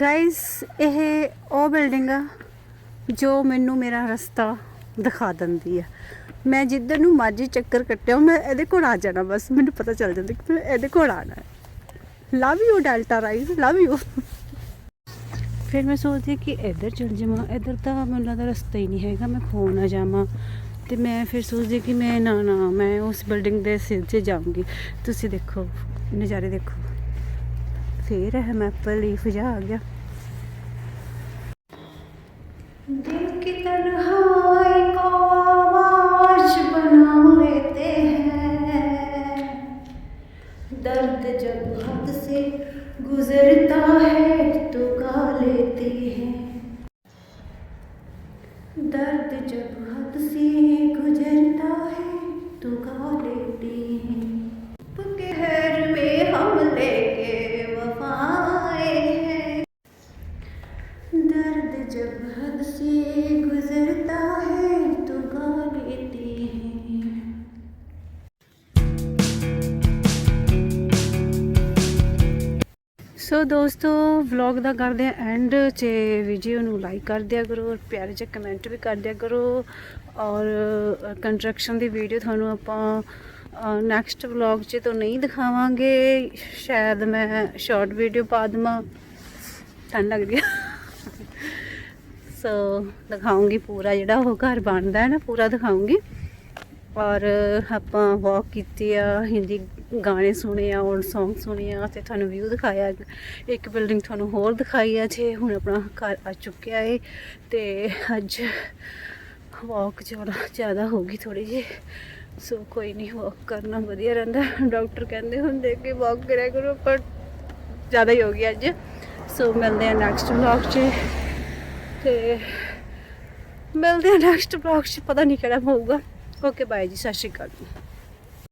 A: ਗਾਇਸ ਇਹ ਉਹ ਬਿਲਡਿੰਗ ਆ ਜੋ ਮੈਨੂੰ ਮੇਰਾ ਰਸਤਾ ਦਿਖਾ ਦਿੰਦੀ ਆ। ਮੈਂ ਜਿੱਧਰ ਨੂੰ ਮਰਜ਼ੀ ਚੱਕਰ ਕੱਟਿਆ, ਮੈਂ ਇਹਦੇ ਕੋਲ ਆ ਜਾਣਾ ਬਸ। ਮੈਨੂੰ ਪਤਾ ਚੱਲ ਜਾਂਦਾ ਕਿ ਮੈਂ ਇਹਦੇ ਕੋਲ ਆਣਾ love you Delta Rise love you ਫਿਰ ਮੈਂ ਸੋਚਦੀ ਕਿ ਇੱਧਰ ਚਲ ਜਾਵਾਂ, ਇੱਧਰ ਤਾਂ ਮੈਨੂੰ ਲੱਗਦਾ ਰਸਤਾ ਹੀ ਨਹੀਂ ਹੈਗਾ, ਮੈਂ ਖੋ ਨਾ ਜਾਵਾਂ। ਤੇ ਮੈਂ ਫਿਰ ਸੋਚਦੀ ਕਿ ਮੈਂ ਨਾ ਨਾ, ਮੈਂ ਉਸ ਬਿਲਡਿੰਗ ਦੇ ਸਿਰ 'ਤੇ ਜਾਵਾਂਗੀ ਤੁਸੀਂ ਦੇਖੋ, ਨਜ਼ਾਰੇ ਦੇਖੋ। ਫਿਰ ਇਹ ਮੈਪਲ ਲੀਫ ਜਾ ਆ ਗਿਆ। ਵਲੌਗ ਦਾ ਕਰਦੇ ਆ ਐਂਡ ਤੇ ਵੀਡੀਓ ਨੂੰ ਲਾਈਕ ਕਰ ਦਿਆ ਕਰੋ ਔਰ ਪਿਆਰੇ ਜਿਹੇ ਕਮੈਂਟ ਵੀ ਕਰ ਦਿਆ ਕਰੋ ਔਰ ਕੰਸਟਰਕਸ਼ਨ ਦੀ ਵੀਡੀਓ ਤੁਹਾਨੂੰ ਆਪਾਂ ਨੈਕਸਟ ਵਲੌਗ 'ਚ ਤਾਂ ਨਹੀਂ ਦਿਖਾਵਾਂਗੇ। ਸ਼ਾਇਦ ਮੈਂ ਸ਼ਾਰਟ ਵੀਡੀਓ ਪਾ ਦਵਾਂ। ਠੰਡ ਲੱਗਦੀ ਹੈ ਸੋ ਦਿਖਾਉਂਗੀ ਪੂਰਾ ਜਿਹੜਾ ਉਹ ਘਰ ਬਣਦਾ ਹੈ ਨਾ, ਪੂਰਾ ਦਿਖਾਉਂਗੀ। ਔਰ ਆਪਾਂ ਵਾਕ ਕੀਤੀ ਆ, ਹਿੰਦੀ ਗਾਣੇ ਸੁਣੇ ਆ ਔਰ Song ਸੁਣੇ ਆ ਤੇ ਤੁਹਾਨੂੰ ਵਿਊ ਦਿਖਾਇਆ। ਇੱਕ ਬਿਲਡਿੰਗ ਤੁਹਾਨੂੰ ਹੋਰ ਦਿਖਾਈ ਆ, ਜੇ ਹੁਣ ਆਪਣਾ ਘਰ ਆ ਚੁੱਕਿਆ ਏ ਤੇ ਅੱਜ ਵਾਕ ਜ਼ਿਆਦਾ ਹੋ ਗਈ ਥੋੜੀ ਜਿਹੀ। ਸੋ ਕੋਈ ਨਹੀਂ ਵਾਕ ਕਰਨਾ ਵਧੀਆ ਰਹਿੰਦਾ। ਡਾਕਟਰ ਕਹਿੰਦੇ ਹੁੰਦੇ ਕਿ ਵਾਕ ਕਰਿਆ ਕਰੋ, ਪਰ ਜ਼ਿਆਦਾ ਹੀ ਹੋ ਗਈ ਅੱਜ। ਸੋ ਮਿਲਦੇ ਆ ਨੈਕਸਟ ਵਲੌਗ 'ਚ। ਤੇ ਮਿਲਦੇ ਆ ਨੈਕਸਟ ਵਲੌਗ 'ਚ, ਪਤਾ ਨਹੀਂ ਕਿਹੜਾ ਹੋਊਗਾ। ਓਕੇ ਬਾਏ ਜੀ, ਸਤਿ ਸ਼੍ਰੀ ਅਕਾਲ।